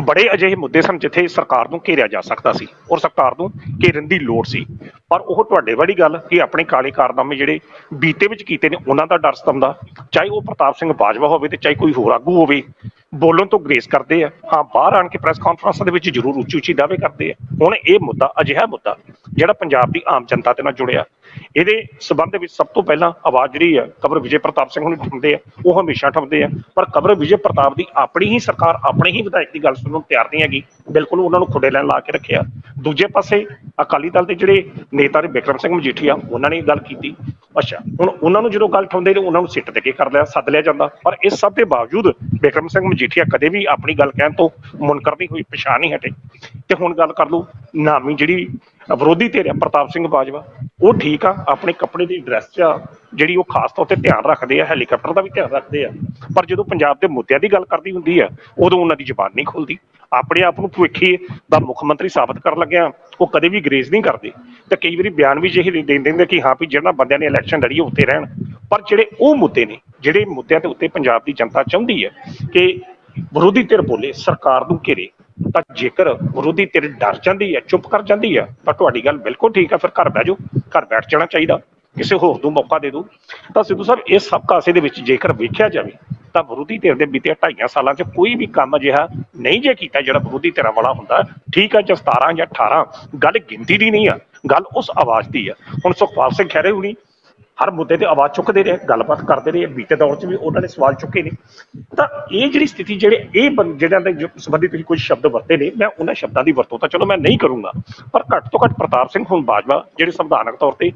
Speaker 2: ਬੜੇ ਅਜਿਹੇ ਮੁੱਦੇ ਸਨ ਜਿੱਥੇ ਸਰਕਾਰ ਨੂੰ ਘੇਰਿਆ ਜਾ ਸਕਦਾ ਸੀ ਔਰ ਸਰਕਾਰ ਨੂੰ ਘੇਰਨ ਦੀ ਲੋੜ ਸੀ। ਪਰ ਉਹ ਤੁਹਾਡੇ ਵਾਲੀ ਗੱਲ ਕਿ ਆਪਣੇ ਕਾਲੇ ਕਾਰਨਾਮੇ ਜਿਹੜੇ ਬੀਤੇ ਵਿੱਚ ਕੀਤੇ ਨੇ, ਉਹਨਾਂ ਦਾ ਡਰ ਸਤੰਦਾ ਚਾਹੇ ਉਹ ਪ੍ਰਤਾਪ ਸਿੰਘ ਬਾਜਵਾ ਹੋਵੇ ਤੇ ਚਾਹੇ ਕੋਈ ਹੋਰ ਆਗੂ ਹੋਵੇ ਬੋਲਣ ਤੋਂ ਗ੍ਰੇਸ ਕਰਦੇ ਆ। ਹਾਂ, ਬਾਹਰ ਆਣ ਕੇ ਪ੍ਰੈਸ ਕਾਨਫਰੰਸਾਂ ਦੇ ਵਿੱਚ ਜ਼ਰੂਰ ਉੱਚੀ ਉੱਚੀ ਦਾਅਵੇ ਕਰਦੇ ਆ। ਹੁਣ ਇਹ ਮੁੱਦਾ, ਅਜਿਹਾ ਮੁੱਦਾ, ਜਿਹੜਾ ਪੰਜਾਬ ਦੀ ਆਮ ਜਨਤਾ ਦੇ ਨਾਲ ਜੁੜਿਆ, ਇਹਦੇ ਸਬੰਧ ਵਿੱਚ ਸਭ ਤੋਂ ਪਹਿਲਾਂ ਆਵਾਜ਼ ਜਿਹੜੀ ਆ, ਕਬਰ ਵਿਜੇ ਪ੍ਰਤਾਪ ਸਿੰਘ ਨੂੰ ਠੁੰਦੇ ਆ, ਉਹ ਹਮੇਸ਼ਾ ਠੁੰਦੇ ਆ। ਪਰ ਕਬਰ ਵਿਜੇ ਪ੍ਰਤਾਪ ਦੀ ਆਪਣੀ ਹੀ ਸਰਕਾਰ, ਆਪਣੇ ਹੀ ਵਿਧਾਇਕ ਦੀ ਗੱਲ ਸੁਣਨ ਨੂੰ ਤਿਆਰ ਨਹੀਂ ਹੈਗੀ। ਬਿਲਕੁਲ ਉਹਨਾਂ ਨੂੰ ਖੁੱਡੇ ਲੈਣ ਲਾ ਕੇ ਰੱਖਿਆ। ਦੂਜੇ ਪਾਸੇ ਅਕਾਲੀ ਦਲ ਦੇ ਜਿਹੜੇ ਨੇਤਾ ਨੇ ਬਿਕਰਮ ਸਿੰਘ ਮਜੀਠੀਆ, ਉਹਨਾਂ ਨੇ ਇਹ ਗੱਲ ਕੀਤੀ। ਅੱਛਾ, ਹੁਣ ਉਹਨਾਂ ਨੂੰ ਜਦੋਂ ਗੱਲ ਠਾਉਂਦੇ ਨੇ, ਉਹਨਾਂ ਨੂੰ ਸਿੱਟ ਦੇ ਕੇ ਕਰ ਲਿਆ, ਸੱਦ ਲਿਆ ਜਾਂਦਾ। ਪਰ ਇਸ ਸਭ ਦੇ ਬਾਵਜੂਦ ਬਿਕਰਮ ਸਿੰਘ ਮਜੀਠੀਆ ਕਦੇ ਵੀ ਆਪਣੀ ਗੱਲ ਕਹਿਣ ਤੋਂ ਮੁਨਕਰ ਨਹੀਂ ਹੋਈ ਪਛਾਣ ਨਹੀਂ ਹਟੇ। ਤੇ ਹੁਣ ਗੱਲ ਕਰ ਲਓ ਨਾਮੀ ਜਿਹੜੀ ਵਿਰੋਧੀ ਧਿਰ ਆ ਪ੍ਰਤਾਪ ਸਿੰਘ ਬਾਜਵਾ ਉਹ ਠੀਕ ਆ ਆਪਣੇ ਕੱਪੜੇ ਦੀ ਡਰੈਸ 'ਚ ਆ, ਜਿਹੜੀ ਉਹ ਖਾਸ ਤੌਰ ਤੇ ਧਿਆਨ ਰੱਖਦੇ ਆ ਹੈਲੀਕਾਪਟਰ ਦਾ ਵੀ ਧਿਆਨ ਰੱਖਦੇ ਆ। ਪਰ ਜਦੋਂ ਪੰਜਾਬ ਦੇ ਮੁੱਦਿਆਂ ਦੀ ਗੱਲ ਕਰਦੀ ਹੁੰਦੀ ਆ ਉਦੋਂ ਉਹਨਾਂ ਦੀ ਜ਼ੁਬਾਨ ਨਹੀਂ ਖੁੱਲਦੀ। ਆਪਣੇ ਆਪ ਨੂੰ ਭਵਿੱਖੀ ਦਾ ਮੁੱਖ ਮੰਤਰੀ ਸਾਬਤ ਕਰਨ ਲੱਗਿਆ ਉਹ ਕਦੇ ਵੀ ਗਰੇਜ਼ ਨਹੀਂ ਕਰਦੇ। ਤੇ ਕਈ ਵਾਰੀ ਬਿਆਨ ਵੀ ਜਿਹੇ ਦੇ ਦਿੰਦੇ ਕਿ ਹਾਂ ਵੀ ਜਿਹੜਾ ਬੰਦਿਆਂ ਨੇ ਇਲੈਕਸ਼ਨ ਲੜੀ ਉਹ ਉੱਤੇ ਰਹਿਣ। ਪਰ ਜਿਹੜੇ ਉਹ ਮੁੱਦੇ ਨੇ, ਜਿਹੜੇ ਮੁੱਦਿਆਂ ਦੇ ਉੱਤੇ ਪੰਜਾਬ ਦੀ ਜਨਤਾ ਚਾਹੁੰਦੀ ਹੈ ਕਿ ਵਿਰੋਧੀ ਧਿਰ ਬੋਲੇ, ਸਰਕਾਰ ਨੂੰ ਘੇਰੇ, ਤਾਂ ਜੇਕਰ ਵਿਰੋਧੀ ਧਿਰ ਡਰ ਜਾਂਦੀ ਹੈ, ਚੁੱਪ ਕਰ ਜਾਂਦੀ ਹੈ, ਤਾਂ ਤੁਹਾਡੀ ਗੱਲ ਬਿਲਕੁਲ ਠੀਕ ਹੈ, ਫਿਰ ਘਰ ਬਹਿ ਜਾਓ, ਘਰ ਬੈਠ ਜਾਣਾ ਚਾਹੀਦਾ, ਕਿਸੇ ਹੋਰ ਨੂੰ ਮੌਕਾ ਦੇ ਦਿਓ। ਤਾਂ ਸਿੱਧੂ ਸਾਹਿਬ, ਇਸ ਸਭ ਕਾਸੇ ਦੇ ਵਿੱਚ ਜੇਕਰ ਵੇਖਿਆ ਜਾਵੇ, ਤਾਂ ਵਿਰੋਧੀ ਧਿਰ ਦੇ ਬੀਤੇ ਢਾਈਆਂ ਸਾਲਾਂ 'ਚ ਕੋਈ ਵੀ ਕੰਮ ਅਜਿਹਾ ਨਹੀਂ ਜੇ ਕੀਤਾ ਜਿਹੜਾ ਵਿਰੋਧੀ ਧਿਰਾਂ ਵਾਲਾ ਹੁੰਦਾ, ਠੀਕ ਹੈ, ਜਾਂ 17 ਜਾਂ 18 ਗੱਲ ਗਿਣਤੀ ਦੀ ਨਹੀਂ ਆ, ਗੱਲ ਉਸ ਆਵਾਜ਼ ਦੀ ਆ। ਹੁਣ ਸੁਖਪਾਲ ਸਿੰਘ ਖਹਿਰੇ ਹੁਣੀ ਹਰ ਮੁੱਦੇ ਤੇ ਆਵਾਜ਼ ਚੁੱਕਦੇ ਰਹੇ, ਗੱਲਬਾਤ ਕਰਦੇ ਰਹੇ, ਬੀਤੇ ਦੌਰ 'ਚ ਵੀ ਉਹਨਾਂ ਨੇ ਸਵਾਲ ਚੁੱਕੇ ਨੇ। ਤਾਂ ਇਹ ਜਿਹੜੀ ਸਥਿਤੀ ਜਿਹੜੇ ਇਹ ਬੰ- ਜਿਹੜਿਆਂ ਦੇ ਸੰਬੰਧੀ ਤੁਸੀਂ ਕੁਝ ਸ਼ਬਦ ਵਰਤੇ ਨੇ, ਮੈਂ ਉਹਨਾਂ ਸ਼ਬਦਾਂ ਦੀ ਵਰਤੋਂ ਤਾਂ ਚਲੋ ਮੈਂ ਨਹੀਂ ਕਰੂੰਗਾ, ਪਰ ਘੱਟ ਤੋਂ ਘੱਟ ਪ੍ਰਤਾਪ ਸਿੰਘ ਹੁਣ ਬਾਜਵਾ ਜਿਹੜੇ ਸੰਵਿਧਾਨਕ ਤੌਰ ਤੇ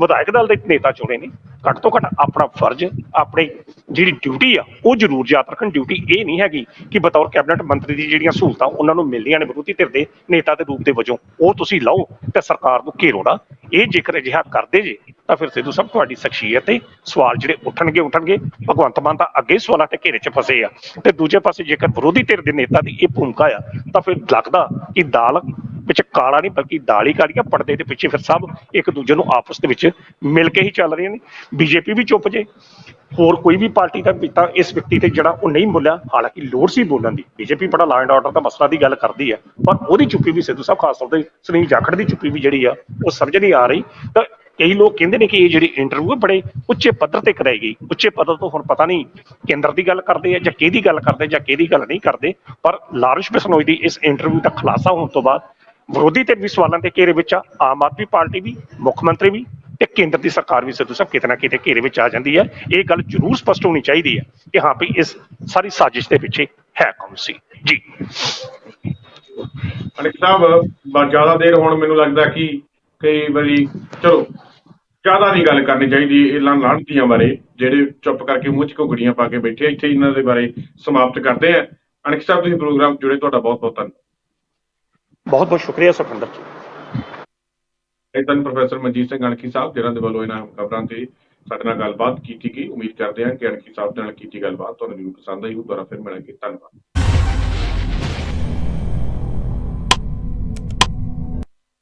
Speaker 2: ਵਿਧਾਇਕ ਦਲ ਦੇ ਨੇਤਾ ਚੁਣੇ ਨੇ, ਘੱਟ ਤੋਂ ਘੱਟ ਆਪਣਾ ਫਰਜ਼, ਆਪਣੀ ਜਿਹੜੀ ਡਿਊਟੀ ਆ, ਉਹ ਜ਼ਰੂਰ ਯਾਦ ਰੱਖਣ। ਡਿਊਟੀ ਇਹ ਨਹੀਂ ਹੈਗੀ ਕਿ ਬਤੌਰ ਕੈਬਨਿਟ ਮੰਤਰੀ ਦੀ ਜਿਹੜੀਆਂ ਸਹੂਲਤਾਂ, ਉਹਨਾਂ ਨੂੰ ਮਿਲਦੀਆਂ ਨੇ ਵਿਰੋਧੀ ਧਿਰ ਦੇ ਨੇਤਾ ਦੇ ਰੂਪ ਦੇ ਵਜੋਂ, ਉਹ ਤੁਸੀਂ ਲਓ ਤੇ ਸਰਕਾਰ ਨੂੰ ਘੇਰੋ ਨਾ। ਇਹ ਜੇਕਰ ਅਜਿਹਾ ਕਰਦੇ ਜੇ ਤਾਂ ਫਿਰ ਸਿੱਧੂ ਸਾਹਿਬ ਤੁਹਾਡੀ ਸ਼ਖਸੀਅਤ ਤੇ ਸਵਾਲ ਜਿਹੜੇ ਉੱਠਣਗੇ ਉੱਠਣਗੇ। ਭਗਵੰਤ ਮਾਨ ਤਾਂ ਅੱਗੇ ਸਵਾਲਾਂ ਤੇ ਘੇਰੇ 'ਚ ਫਸੇ ਆ। ਤੇ ਦੂਜੇ ਪਾਸੇ ਜੇਕਰ ਵਿਰੋਧੀ ਧਿਰ ਦੇ ਨੇਤਾ ਦੀ ਇਹ ਭੂਮਿਕਾ ਆ, ਤਾਂ ਫਿਰ ਲੱਗਦਾ ਕਿ ਦਾਲ ਵਿੱਚ ਕਾਲਾ ਨਹੀਂ, ਬਲਕਿ ਦਾਲ ਹੀ ਕਾਲੀਆ ਪਰਦੇ ਦੇ ਪਿੱਛੇ ਫਿਰ ਸਭ ਇੱਕ ਦੂਜੇ ਨੂੰ ਆਪਸ ਦੇ ਵਿੱਚ ਮਿਲ ਕੇ ਹੀ ਚੱਲ ਰਹੇ ਨੇ। ਬੀਜੇਪੀ ਵੀ ਚੁੱਪ ਜੇ। ਹੋਰ ਕੋਈ ਵੀ ਪਾਰਟੀ ਦਾ ਤਾਂ ਇਸ ਵਿਅਕਤੀ ਤੇ ਜਿਹੜਾ ਉਹ ਨਹੀਂ ਬੋਲਿਆ, ਹਾਲਾਂਕਿ ਲੋੜ ਸੀ ਬੋਲਣ ਦੀ। ਬੀਜੇਪੀ ਬੜਾ ਲਾਅ ਐਂਡ ਆਰਡਰ ਦਾ ਮਸਲਾ ਦੀ ਗੱਲ ਕਰਦੀ ਹੈ ਪਰ ਉਹਦੀ ਚੁੱਪੀ ਵੀ ਸਿੱਧੂ ਸਾਹਿਬ, ਖਾਸ ਤੌਰ ਤੇ ਸੁਨੀਲ ਜਾਖੜ ਦੀ ਚੁੱਪੀ ਵੀ ਜਿਹੜੀ ਆ, ਉਹ ਸਮਝ ਨਹੀਂ ਆ ਰਹੀ। ਤਾਂ ਕਈ ਲੋਕ ਕਹਿੰਦੇ ਨੇ ਕਿ ਇਹ ਜਿਹੜੀ ਇੰਟਰਵਿਊ ਹੈ ਬੜੇ ਉੱਚੇ ਪੱਧਰ ਤੇ ਕਰਾਈ ਗਈ। ਉੱਚੇ ਪੱਧਰ ਤੋਂ ਹੁਣ ਪਤਾ ਨਹੀਂ ਕੇਂਦਰ ਦੀ ਗੱਲ ਕਰਦੇ ਆ ਜਾਂ ਕਿਹਦੀ ਗੱਲ ਕਰਦੇ ਜਾਂ ਕਿਹਦੀ ਗੱਲ ਨਹੀਂ ਕਰਦੇ, ਪਰ ਲਾਰਿਸ਼ ਬਿਸ਼ਨੋਈ ਦੀ ਇਸ ਇੰਟਰਵਿਊ ਦਾ ਖੁਲਾਸਾ ਹੋਣ ਤੋਂ ਬਾਅਦ ਵਿਰੋਧੀ ਤੇ ਵੀ ਸਵਾਲਾਂ ਦੇ ਘੇਰੇ ਵਿੱਚ ਆ, ਆਮ ਆਦਮੀ ਪਾਰਟੀ ਵੀ, ਮੁੱਖ ਮੰਤਰੀ ਵੀ ਤੇ ਕੇਂਦਰ ਦੀ ਸਰਕਾਰ ਵੀ ਸਿੱਧੂ ਸਾਹਿਬ ਕਿਤੇ ਨਾ ਕਿਤੇ ਘੇਰੇ ਵਿੱਚ ਆ ਜਾਂਦੀ ਹੈ। ਇਹ ਗੱਲ ਜ਼ਰੂਰ ਸਪਸ਼ਟ ਹੋਣੀ ਚਾਹੀਦੀ ਹੈ ਕਿ ਹਾਂ ਵੀ ਇਸ ਸਾਰੀ ਸਾਜ਼ਿਸ਼ ਦੇ ਪਿੱਛੇ ਹੈ ਕੌਣ ਸੀ। ਜੀ।
Speaker 1: ਅਨਿਕ ਸਾਹਿਬ ਜ਼ਿਆਦਾ ਦੇਰ ਹੁਣ ਮੈਨੂੰ ਲੱਗਦਾ ਕਿ ਕਈ ਵਾਰੀ, ਚਲੋ ਜ਼ਿਆਦਾ ਨਹੀਂ ਗੱਲ ਕਰਨੀ ਚਾਹੀਦੀ ਇਹਨਾਂ ਲਾਂਘਤੀਆਂ ਬਾਰੇ ਜਿਹੜੇ ਚੁੱਪ ਕਰਕੇ ਮੂੰਹ 'ਚ ਘੁਗੜੀਆਂ ਪਾ ਕੇ ਬੈਠੇ ਇੱਥੇ ਇਹਨਾਂ ਦੇ ਬਾਰੇ ਸਮਾਪਤ ਕਰਦੇ ਆ। ਅਨਿਕ ਸਾਹਿਬ ਤੁਸੀਂ ਪ੍ਰੋਗਰਾਮ ਜੁੜੇ ਤੁਹਾਡਾ ਬਹੁਤ ਬਹੁਤ ਧੰਨਵਾਦ।
Speaker 2: ਬਹੁਤ ਬਹੁਤ ਸ਼ੁਕਰੀਆ ਸੁਖਿੰਦਰ ਜੀ।
Speaker 1: ਇਹ ਤਾਂ ਪ੍ਰੋਫੈਸਰ ਮਨਜੀਤ ਸਿੰਘ ਅਣਖੀ ਸਾਹਿਬ ਜਿਨ੍ਹਾਂ ਦੇ ਵੱਲੋਂ ਇਹਨਾਂ ਖਬਰਾਂ ਤੇ ਸਾਡੇ ਨਾਲ ਗੱਲਬਾਤ ਕੀਤੀ ਗਈ। ਉਮੀਦ ਕਰਦੇ ਹਾਂ ਕਿ ਅਣਖੀ ਸਾਹਿਬ ਨਾਲ ਕੀਤੀ ਗੱਲਬਾਤ ਤੁਹਾਨੂੰ ਜ਼ਰੂਰ ਪਸੰਦ ਆਈ ਹੋਊ। ਦੁਬਾਰਾ ਫਿਰ ਮਿਲਾਂਗੇ। ਧੰਨਵਾਦ।